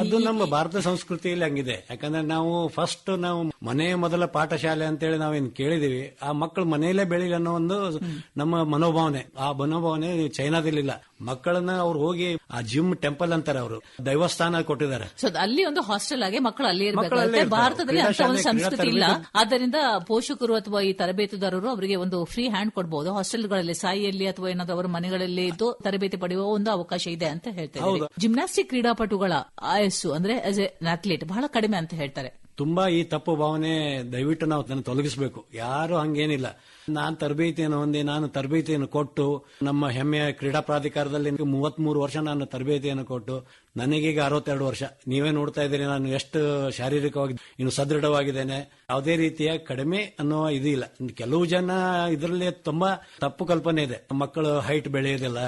ಅದು ನಮ್ಮ ಭಾರತ ಸಂಸ್ಕೃತಿಯಲ್ಲಿ ಹಂಗಿದೆ. ಯಾಕಂದ್ರೆ ನಾವು ಫಸ್ಟ್ ನಾವು ಮನೆಯ ಮೊದಲ ಪಾಠಶಾಲೆ ಅಂತೇಳಿ ನಾವೇನು ಕೇಳಿದೀವಿ ಆ ಮಕ್ಕಳು ಮನೆಯಲ್ಲೇ ಬೆಳಿಲಿ ಅನ್ನೋ ಒಂದು ನಮ್ಮ ಮನೋಭಾವನೆ. ಆ ಮನೋಭಾವನೆ ಚೈನಾದಲ್ಲಿಲ್ಲ. ಮಕ್ಕಳನ್ನ ಅವ್ರು ಹೋಗಿ ಆ ಜಿಮ್ ಟೆಂಪಲ್ ಅಂತಾರೆ ಅವರು. ದೈವಸ್ಥಾನ ಕೊಟ್ಟಿದ್ದಾರೆ. ಸೊ ಅಲ್ಲಿ ಒಂದು ಹಾಸ್ಟೆಲ್ ಆಗಿ ಮಕ್ಕಳು ಅಲ್ಲಿ ಇರಬೇಕಾಗುತ್ತೆ ಭಾರತದಲ್ಲಿ ಅಂತ ಒಂದು ಸಂಸ್ಕೃತಿ ಇಲ್ಲ. ಆದ್ದರಿಂದ ಪೋಷಕರು ಅಥವಾ ಈ ತರಬೇತುದಾರರು ಅವರಿಗೆ ಒಂದು ಫ್ರೀ ಹ್ಯಾಂಡ್ ಕೊಡಬಹುದು ಹಾಸ್ಟೆಲ್ಗಳಲ್ಲಿ ಸಾಯಿಯಲ್ಲಿ ಅಥವಾ ಏನಾದ್ರು ಅವರ ಮನೆಗಳಲ್ಲಿ ಇದ್ದು ತರಬೇತಿ ಪಡೆಯುವ ಒಂದು ಅವಕಾಶ ಇದೆ ಅಂತ ಹೇಳ್ತಾರೆ ಜಿಮ್ನಾಸ್ಟಿಕ್ ಕ್ರೀಡಾಪಟುಗಳ ಆಯಸ್ಸು ಅಂದ್ರೆ ಆಸ್ ಎ ಅಥ್ಲೀಟ್ ಬಹಳ ಕಡಿಮೆ ಅಂತ ಹೇಳ್ತಾರೆ. ತುಂಬಾ ಈ ತಪ್ಪು ಭಾವನೆ ದಯವಿಟ್ಟು ನಾವು ಅದನ್ನು ತೊಲಗಿಸಬೇಕು. ಯಾರು ಹಂಗೇನಿಲ್ಲ. ನಾನು ತರಬೇತಿಯನ್ನು ಹೊಂದಿ ನಾನು ತರಬೇತಿಯನ್ನು ಕೊಟ್ಟು ನಮ್ಮ ಹೆಮ್ಮೆಯ ಕ್ರೀಡಾ ಪ್ರಾಧಿಕಾರದಲ್ಲಿ ಮೂವತ್ಮೂರು ವರ್ಷ ನಾನು ತರಬೇತಿಯನ್ನು ಕೊಟ್ಟು ನನಗೀಗ ಅರವತ್ತೆರಡು ವರ್ಷ. ನೀವೇ ನೋಡ್ತಾ ಇದ್ದೀರಿ ನಾನು ಎಷ್ಟು ಶಾರೀರಿಕವಾಗಿ ಇನ್ನು ಸದೃಢವಾಗಿದ್ದೇನೆ. ಯಾವುದೇ ರೀತಿಯ ಕಡಿಮೆ ಅನ್ನೋ ಇದು ಇಲ್ಲ. ಕೆಲವು ಜನ ಇದರಲ್ಲಿ ತುಂಬಾ ತಪ್ಪು ಕಲ್ಪನೆ ಇದೆ. ಮಕ್ಕಳು ಹೈಟ್ ಬೆಳೆಯೋದಿಲ್ಲ.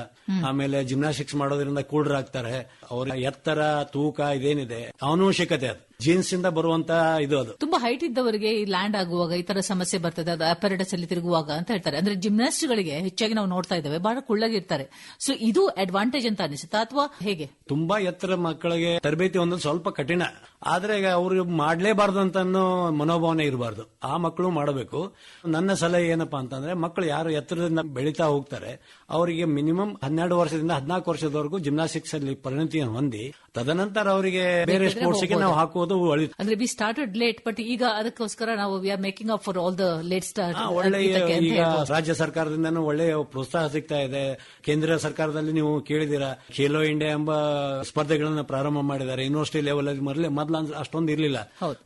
ಆಮೇಲೆ ಜಿಮ್ನಾಸ್ಟಿಕ್ಸ್ ಮಾಡೋದ್ರಿಂದ ಕೂಡ್ರಾಗ್ತಾರೆ. ಅವರ ಎತ್ತರ ತೂಕ ಇದೇನಿದೆ. ಆನುವಂಶಿಕತೆ ಅದು. ಜೀನ್ಸ್ ಇಂದ ಬರುವಂತ ಇದು ಅದು. ತುಂಬಾ ಹೈಟ್ ಇದ್ದವರಿಗೆ ಈ ಲ್ಯಾಂಡ್ ಆಗುವಾಗ ಈ ತರ ಸಮಸ್ಯೆ ಬರ್ತದೆ ಅದು ಅಪರೇಟಸ್ ಅಲ್ಲಿ ತಿರುಗುವಾಗ ಅಂತ ಹೇಳ್ತಾರೆ. ಅಂದ್ರೆ ಜಿಮ್ನಾಸ್ಟ್ ಗಳಿಗೆ ಹೆಚ್ಚಾಗಿ ನಾವು ನೋಡ್ತಾ ಇದ್ದೇವೆ ಬಹಳ ಕುಳ್ಳಗಿರ್ತಾರೆ. ಸೊ ಇದು ಅಡ್ವಾಂಟೇಜ್ ಅಂತ ಅನಿಸುತ್ತಾ ಅಥವಾ ಹೇಗೆ? ತುಂಬಾ ಎತ್ತರ ಮಕ್ಕಳಿಗೆ ತರಬೇತಿ ಒಂದು ಸ್ವಲ್ಪ ಕಠಿಣ. ಆದ್ರೆ ಈಗ ಅವರು ಮಾಡ್ಲೇಬಾರ್ದು ಅಂತ ಅನ್ನೋ ಮನೋಭಾವನೆ ಇರಬಾರ್ದು. ಆ ಮಕ್ಕಳು ಮಾಡಬೇಕು. ನನ್ನ ಸಲಹೆ ಏನಪ್ಪಾ ಅಂತಂದ್ರೆ ಮಕ್ಕಳು ಯಾರು ಎತ್ತರದಿಂದ ಬೆಳೀತಾ ಹೋಗ್ತಾರೆ ಅವರಿಗೆ ಮಿನಿಮಮ್ ಹನ್ನೆರಡು ವರ್ಷದಿಂದ ಹದಿನಾಲ್ಕು ವರ್ಷದವರೆಗೂ ಜಿಮ್ನಾಸ್ಟಿಕ್ಸ್ ಅಲ್ಲಿ ಪರಿಣತಿಯನ್ನು ಹೊಂದಿ ತದನಂತರ ಅವರಿಗೆ ಬೇರೆ ಸ್ಪೋರ್ಟ್ಸ್ಗೆ ನಾವು ಹಾಕುವುದು ಅಂದ್ರೆ ವಿ ಸ್ಟಾರ್ಟೆಡ್ ಲೇಟ್ ಬಟ್ ಈಗ ಅದಕ್ಕೋಸ್ಕರ ನಾವು we are making up for all the late start ಒಳ್ಳೆಯ ಈಗ ರಾಜ್ಯ ಸರ್ಕಾರದಿಂದನೂ ಒಳ್ಳೆಯ ಪ್ರೋತ್ಸಾಹ ಸಿಗ್ತಾ ಇದೆ. ಕೇಂದ್ರ ಸರ್ಕಾರದಲ್ಲಿ ನೀವು ಕೇಳಿದಿರಾ ಖೇಲೋ ಇಂಡಿಯಾ ಎಂಬ ಸ್ಪರ್ಧೆಗಳನ್ನು ಪ್ರಾರಂಭ ಮಾಡಿದ್ದಾರೆ. ಯೂನಿವರ್ಸಿಟಿ ಲೆವೆಲ್ ಅಲ್ಲಿ ಮೊದಲೇ ಮೊದಲು ಅಷ್ಟೊಂದು ಇರಲಿಲ್ಲ.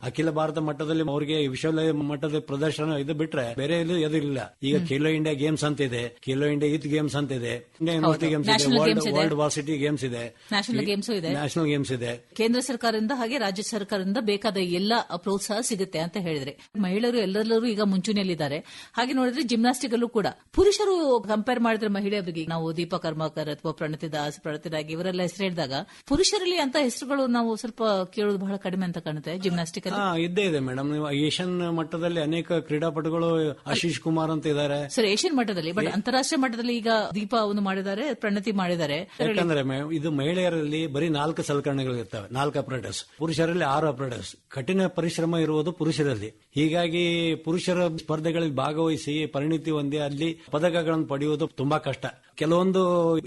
ಅಖಿಲ ಭಾರತ ಮಟ್ಟದಲ್ಲಿ ಅವರಿಗೆ ವಿಶ್ವವಿದ್ಯಾಲಯ ಮಟ್ಟದ ಪ್ರದರ್ಶನ ಇದು ಬಿಟ್ರೆ ಬೇರೆ ಎಲ್ಲೂ ಎದುರಿಲ್ಲ ಈಗ ಖೇಲೋ ಇಂಡಿಯಾ ಗೇಮ್ಸ್ ಅಂತ ಇದೆ. ಖೇಲೋ ಇಂಡಿಯಾ ಯೂತ್ ಗೇಮ್ಸ್ ಅಂತ ಇದೆ. ಇಂಡಿಯಾ ಯೂನಿವರ್ಸಿಟಿ ಗೇಮ್ಸ್ ಇದೆ. World games world varsity games ಇದೆ. ನ್ಯಾಷನಲ್ ಗೇಮ್ಸ್ ಇದೆ. ನ್ಯಾಷನಲ್ ಗೇಮ್ಸ್ ಇದೆ. ಕೇಂದ್ರ ಸರ್ಕಾರದಿಂದ ಹಾಗೆ ರಾಜ್ಯ ಸರ್ಕಾರದಿಂದ ಬೇಕಾದ ಎಲ್ಲ ಪ್ರೋತ್ಸಾಹ ಸಿಗುತ್ತೆ ಅಂತ ಹೇಳಿದ್ರೆ. ಮಹಿಳೆಯರು ಎಲ್ಲರೂ ಈಗ ಮುಂಚೂಣಿಯಲ್ಲಿದ್ದಾರೆ. ಹಾಗೆ ನೋಡಿದ್ರೆ ಜಿಮ್ನಾಸ್ಟಿಕ್ ಅಲ್ಲೂ ಕೂಡ ಪುರುಷರು ಕಂಪೇರ್ ಮಾಡಿದ್ರೆ ಮಹಿಳೆಯರಿಗೆ ನಾವು ದೀಪ ಕರ್ಮಾಕರ್ ಅಥವಾ ಪ್ರಣತಿ ದಾಸ್ ಪ್ರಣತಿ ರಾಗಿ ಇವರೆಲ್ಲ ಹೆಸರು ಹೇಳಿದಾಗ ಪುರುಷರಲ್ಲಿ ಅಂತ ಹೆಸರುಗಳು ನಾವು ಸ್ವಲ್ಪ ಕೇಳೋದು ಬಹಳ ಕಡಿಮೆ ಅಂತ ಕಾಣುತ್ತೆ ಜಿಮ್ನಾಸ್ಟಿಕ್ ಇದ್ದೇ ಇದೆ ಮೇಡಮ್. ನೀವು ಏಷ್ಯನ್ ಮಟ್ಟದಲ್ಲಿ ಅನೇಕ ಕ್ರೀಡಾಪಟುಗಳು ಆಶೀಶ್ ಕುಮಾರ್ ಅಂತ ಇದ್ದಾರೆ. ಸರ್ ಏಷ್ಯನ್ ಮಟ್ಟದಲ್ಲಿ ಬಟ್ ಅಂತಾರಾಷ್ಟ್ರೀಯ ಮಟ್ಟದಲ್ಲಿ ಈಗ ದೀಪ ಅವನು ಮಾಡಿದ್ದಾರೆ ಪ್ರಣತಿ ಮಾಡಿದ್ದಾರೆ. ಯಾಕಂದ್ರೆ ಇದು ಮಹಿಳೆಯರಲ್ಲಿ ಬರೀ ನಾಲ್ಕು ಸಲಕರಣೆಗಳು ಇರ್ತವೆ ನಾಲ್ಕು ಅಪರೇಟರ್ಸ್ ಪುರುಷರಲ್ಲಿ ಆರು ಅಪರೇಟರ್ಸ್ ಕಠಿಣ ಪರಿಶ್ರಮ ಇರುವುದು ಪುರುಷರಲ್ಲಿ. ಹೀಗಾಗಿ ಪುರುಷರ ಸ್ಪರ್ಧೆಗಳಲ್ಲಿ ಭಾಗವಹಿಸಿ ಪರಿಣಿತಿ ಹೊಂದಿ ಅಲ್ಲಿ ಪದಕಗಳನ್ನು ಪಡೆಯುವುದು ತುಂಬಾ ಕಷ್ಟ. ಕೆಲವೊಂದು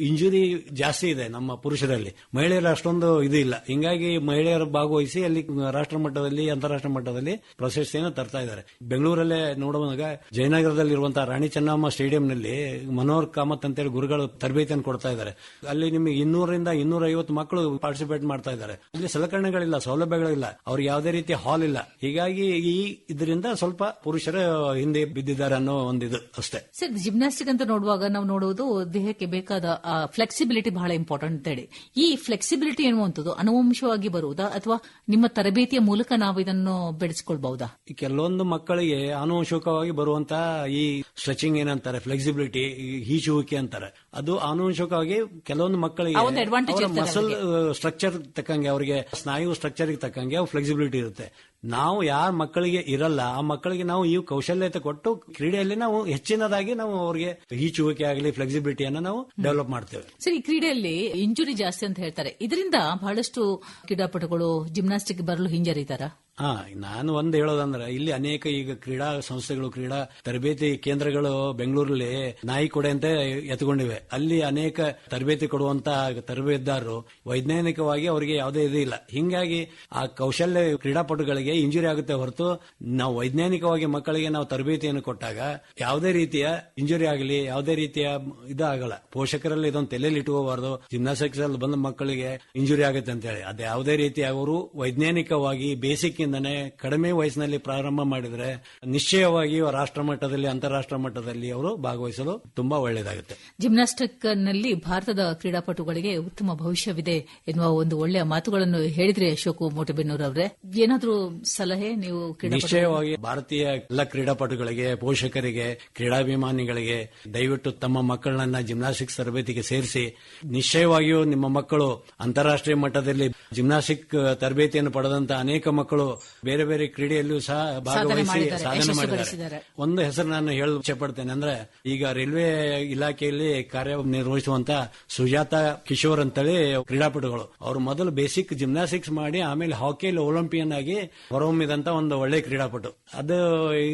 ಇಂಜುರಿ ಜಾಸ್ತಿ ಇದೆ ನಮ್ಮ ಪುರುಷರಲ್ಲಿ. ಮಹಿಳೆಯರ ಅಷ್ಟೊಂದು ಇದು ಇಲ್ಲ. ಹಿಂಗಾಗಿ ಮಹಿಳೆಯರು ಭಾಗವಹಿಸಿ ಅಲ್ಲಿ ರಾಷ್ಟ್ರ ಮಟ್ಟದಲ್ಲಿ, ಅಂತಾರಾಷ್ಟ್ರ ಮಟ್ಟದಲ್ಲಿ ಪ್ರಶಸ್ತಿಯನ್ನು ತರ್ತಾ ಇದ್ದಾರೆ. ಬೆಂಗಳೂರಲ್ಲೇ ನೋಡುವಾಗ ಜಯನಗರದಲ್ಲಿರುವಂತಹ ರಾಣಿ ಚೆನ್ನಮ್ಮ ಸ್ಟೇಡಿಯಂನಲ್ಲಿ ಮನೋಹರ್ ಕಾಮತ್ ಅಂತೇಳಿ ಗುರುಗಳು ತರಬೇತಿಯನ್ನು ಕೊಡ್ತಾ ಇದ್ದಾರೆ. ಅಲ್ಲಿ ನಿಮಗೆ ಇನ್ನೂರರಿಂದ ಇನ್ನೂರ ಐವತ್ತು ಮಕ್ಕಳು ಪಾರ್ಟಿಸಿಪೇಟ್ ಮಾಡ್ತಾ ಇದ್ದಾರೆ. ಅಲ್ಲಿ ಸಲಕರಣೆಗಳಿಲ್ಲ, ಸೌಲಭ್ಯಗಳಿಲ್ಲ ಅವ್ರಿಗೆ ಯಾವುದೇ ರೀತಿಯ ಹಾಲ್ ಇಲ್ಲ. ಹೀಗಾಗಿ ಈ ಇದರಿಂದ ಸ್ವಲ್ಪ ಪುರುಷರ ಹಿಂದೆ ಬಿದ್ದಿದ್ದಾರೆ ಅನ್ನೋ ಒಂದಿದು ಅಷ್ಟೇ. ಸರ್ ಜಿಮ್ನಾಸ್ಟಿಕ್ ಅಂತ ನೋಡುವಾಗ ನಾವು ನೋಡುವುದು ದೇಹಕ್ಕೆ ಬೇಕಾದ ಫ್ಲೆಕ್ಸಿಬಿಲಿಟಿ ಬಹಳ ಇಂಪಾರ್ಟೆಂಟ್ ಅಂತ ಹೇಳಿ. ಈ ಫ್ಲೆಕ್ಸಿಬಿಲಿಟಿ ಎನ್ನುವಂಥದ್ದು ಅನುವಂಶವಾಗಿ ಬರುವುದಾ ಅಥವಾ ನಿಮ್ಮ ತರಬೇತಿಯ ಮೂಲಕ ನಾವು ಇದನ್ನು ಬೆಳೆಸಿಕೊಳ್ಬಹುದಾ? ಕೆಲವೊಂದು ಮಕ್ಕಳಿಗೆ ಆನುವಂಶಿಕವಾಗಿ ಬರುವಂತ ಈ ಸ್ಟ್ರೆಚಿಂಗ್ ಏನಂತಾರೆ ಫ್ಲೆಕ್ಸಿಬಿಲಿಟಿ ಹೀಚುವಿಕೆ ಅಂತಾರೆ. ಅದು ಆನುವಂಶಿಕವಾಗಿ ಕೆಲವೊಂದು ಮಕ್ಕಳಿಗೆ ಮಸಲ್ ಸ್ಟ್ರಕ್ಚರ್ ತಕ್ಕಂಗೆ ಅವರಿಗೆ ಸ್ನಾಯು ಸ್ಟ್ರಕ್ಚರ್ ತಕ್ಕಂಗೆ ಫ್ಲೆಕ್ಸಿಬಿಲಿಟಿ ಇರುತ್ತೆ. ನಾವು ಯಾರ ಮಕ್ಕಳಿಗೆ ಇರಲ್ಲ, ಆ ಮಕ್ಕಳಿಗೆ ನಾವು ಈ ಕೌಶಲ್ಯತೆ ಕೊಟ್ಟು ಕ್ರೀಡೆಯಲ್ಲಿ ನಾವು ಹೆಚ್ಚಿನದಾಗಿ ನಾವು ಅವರಿಗೆ ಈಚುವಿಕೆ ಆಗಲಿ ಫ್ಲೆಕ್ಸಿಬಿಲಿಟಿಯನ್ನು ನಾವು ಡೆವಲಪ್ ಮಾಡ್ತೇವೆ. ಸರಿ ಕ್ರೀಡೆಯಲ್ಲಿ ಇಂಜುರಿ ಜಾಸ್ತಿ ಅಂತ ಹೇಳ್ತಾರೆ. ಇದರಿಂದ ಬಹಳಷ್ಟು ಕ್ರೀಡಾಪಟುಗಳು ಜಿಮ್ನಾಸ್ಟಿಕ್ ಬರಲು ಹಿಂಜರಿತಾರ? ಹಾ, ನಾನು ಒಂದು ಹೇಳೋದಂದ್ರೆ, ಇಲ್ಲಿ ಅನೇಕ ಈಗ ಕ್ರೀಡಾ ಸಂಸ್ಥೆಗಳು, ಕ್ರೀಡಾ ತರಬೇತಿ ಕೇಂದ್ರಗಳು ಬೆಂಗಳೂರಲ್ಲಿ ನಾಯಿ ಕೊಡೆ ಅಂತ ಎತ್ಕೊಂಡಿವೆ. ಅಲ್ಲಿ ಅನೇಕ ತರಬೇತಿ ಕೊಡುವಂತ ತರಬೇತಿದಾರರು ವೈಜ್ಞಾನಿಕವಾಗಿ ಅವರಿಗೆ ಯಾವುದೇ ಇದು ಇಲ್ಲ. ಹಿಂಗಾಗಿ ಆ ಕೌಶಲ್ಯ ಕ್ರೀಡಾಪಟುಗಳಿಗೆ ಇಂಜುರಿ ಆಗುತ್ತೆ ಹೊರತು ನಾವು ವೈಜ್ಞಾನಿಕವಾಗಿ ಮಕ್ಕಳಿಗೆ ನಾವು ತರಬೇತಿಯನ್ನು ಕೊಟ್ಟಾಗ ಯಾವುದೇ ರೀತಿಯ ಇಂಜುರಿ ಆಗಲಿ, ಯಾವುದೇ ರೀತಿಯ ಇದಾಗಲ್ಲ. ಪೋಷಕರಲ್ಲಿ ಇದೊಂದು ತಲೆಯಲ್ಲಿ ಇಟ್ಕೋಬಾರ್ದು ಜಿಮ್ನಾಸ್ಟಿಕ್ಸ್ ಅಲ್ಲಿ ಬಂದ ಮಕ್ಕಳಿಗೆ ಇಂಜುರಿ ಆಗುತ್ತೆ ಅಂತ ಹೇಳಿ ಅದು ಯಾವುದೇ ರೀತಿ ಅವರು ವೈಜ್ಞಾನಿಕವಾಗಿ ಬೇಸಿಕ್ ಇಂದನೇ ಕಡಿಮೆ ವಯಸ್ಸಿನಲ್ಲಿ ಪ್ರಾರಂಭ ಮಾಡಿದ್ರೆ ನಿಶ್ಚಯವಾಗಿ ರಾಷ್ಟ್ರ ಮಟ್ಟದಲ್ಲಿ ಅಂತಾರಾಷ್ಟ್ರ ಮಟ್ಟದಲ್ಲಿ ಅವರು ಭಾಗವಹಿಸಲು ತುಂಬಾ ಒಳ್ಳೆಯದಾಗುತ್ತೆ. ಜಿಮ್ನಾಸ್ಟಿಕ್ನಲ್ಲಿ ಭಾರತದ ಕ್ರೀಡಾಪಟುಗಳಿಗೆ ಉತ್ತಮ ಭವಿಷ್ಯವಿದೆ ಎನ್ನುವ ಒಂದು ಒಳ್ಳೆಯ ಮಾತುಗಳನ್ನು ಹೇಳಿದ್ರೆ ಅಶೋಕ್ ಮೋಟಬೆನ್ನೂರ್ ಅವರೇ ಏನಾದರೂ ಸಲಹೆ ನೀವು ನಿಶ್ಚಯವಾಗಿ ಭಾರತೀಯ ಎಲ್ಲ ಕ್ರೀಡಾಪಟುಗಳಿಗೆ ಪೋಷಕರಿಗೆ ಕ್ರೀಡಾಭಿಮಾನಿಗಳಿಗೆ ದಯವಿಟ್ಟು ತಮ್ಮ ಮಕ್ಕಳನ್ನ ಜಿಮ್ನಾಸ್ಟಿಕ್ ತರಬೇತಿಗೆ ಸೇರಿಸಿ. ನಿಶ್ಚಯವಾಗಿಯೂ ನಿಮ್ಮ ಮಕ್ಕಳು ಅಂತಾರಾಷ್ಟ್ರೀಯ ಮಟ್ಟದಲ್ಲಿ ಜಿಮ್ನಾಸ್ಟಿಕ್ ತರಬೇತಿಯನ್ನು ಪಡೆದಂತಹ ಅನೇಕ ಮಕ್ಕಳು ಬೇರೆ ಬೇರೆ ಕ್ರೀಡೆಯಲ್ಲೂ ಸಹ ಭಾಗವಹಿಸಿ ಸಾಧನೆ ಮಾಡಿದ್ದಾರೆ. ಒಂದು ಹೆಸರು ನಾನು ಹೇಳಲು ಇಚ್ಛೆಪಡ್ತೇನೆ. ಅಂದ್ರೆ ಈಗ ರೈಲ್ವೆ ಇಲಾಖೆಯಲ್ಲಿ ಕಾರ್ಯನಿರ್ವಹಿಸುವಂತ ಸುಜಾತ ಕಿಶೋರ್ ಅಂತೇಳಿ ಕ್ರೀಡಾಪಟುಗಳು. ಅವರು ಮೊದಲು ಬೇಸಿಕ್ ಜಿಮ್ನಾಸ್ಟಿಕ್ಸ್ ಮಾಡಿ ಆಮೇಲೆ ಹಾಕಿಯಲ್ಲಿ ಒಲಿಂಪಿಯನ್ ಆಗಿ ಹೊರಹೊಮ್ಮಿದಂತ ಒಂದು ಒಳ್ಳೆ ಕ್ರೀಡಾಪಟು. ಅದು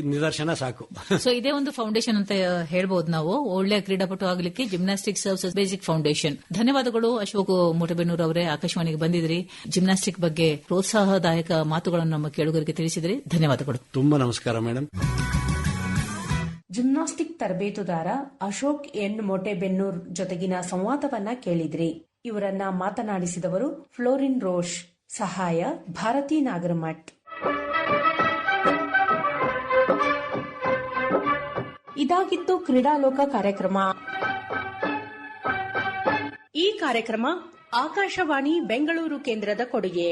ನಿದರ್ಶನ ಸಾಕು. ಸೊ ಇದೇ ಒಂದು ಫೌಂಡೇಶನ್ ಅಂತ ಹೇಳ್ಬಹುದು ನಾವು. ಒಳ್ಳೆ ಕ್ರೀಡಾಪಟು ಆಗಲಿಕ್ಕೆ ಜಿಮ್ನಾಸ್ಟಿಕ್ಸ್ ಬೇಸಿಕ್ ಫೌಂಡೇಶನ್ ಧನ್ಯವಾದಗಳು ಅಶೋಕ್ ಮೋಟಬೆನ್ನೂರ್ ಅವರೇ. ಆಕಾಶವಾಣಿಗೆ ಬಂದಿದ್ರಿ. ಜಿಮ್ನಾಸ್ಟಿಕ್ ಬಗ್ಗೆ ಪ್ರೋತ್ಸಾಹದಾಯಕ ಮಾತುಗಳನ್ನು ನಮ್ಮ ಕೇಳುಗರಿಗೆ ತಿಳಿಸಿದರೆ ಧನ್ಯವಾದಗಳು. ತುಂಬಾ ನಮಸ್ಕಾರ ಮೇಡಮ್ ಜಿಮ್ನಾಸ್ಟಿಕ್ ತರಬೇತುದಾರ ಅಶೋಕ್ ಎನ್ ಮೊಟೆಬೆನ್ನೂರ್ ಜೊತೆಗಿನ ಸಂವಾದವನ್ನ ಕೇಳಿದ್ರಿ. ಇವರನ್ನ ಮಾತನಾಡಿಸಿದವರು ಫ್ಲೋರಿನ್ ರೋಷ್ ಸಹಾಯ ಭಾರತಿ ನಾಗರಮಠ್. ಇದಾಗಿತ್ತು ಕ್ರೀಡಾಲೋಕ ಕಾರ್ಯಕ್ರಮ. ಈ ಕಾರ್ಯಕ್ರಮ ಆಕಾಶವಾಣಿ ಬೆಂಗಳೂರು ಕೇಂದ್ರದ ಕೊಡುಗೆ.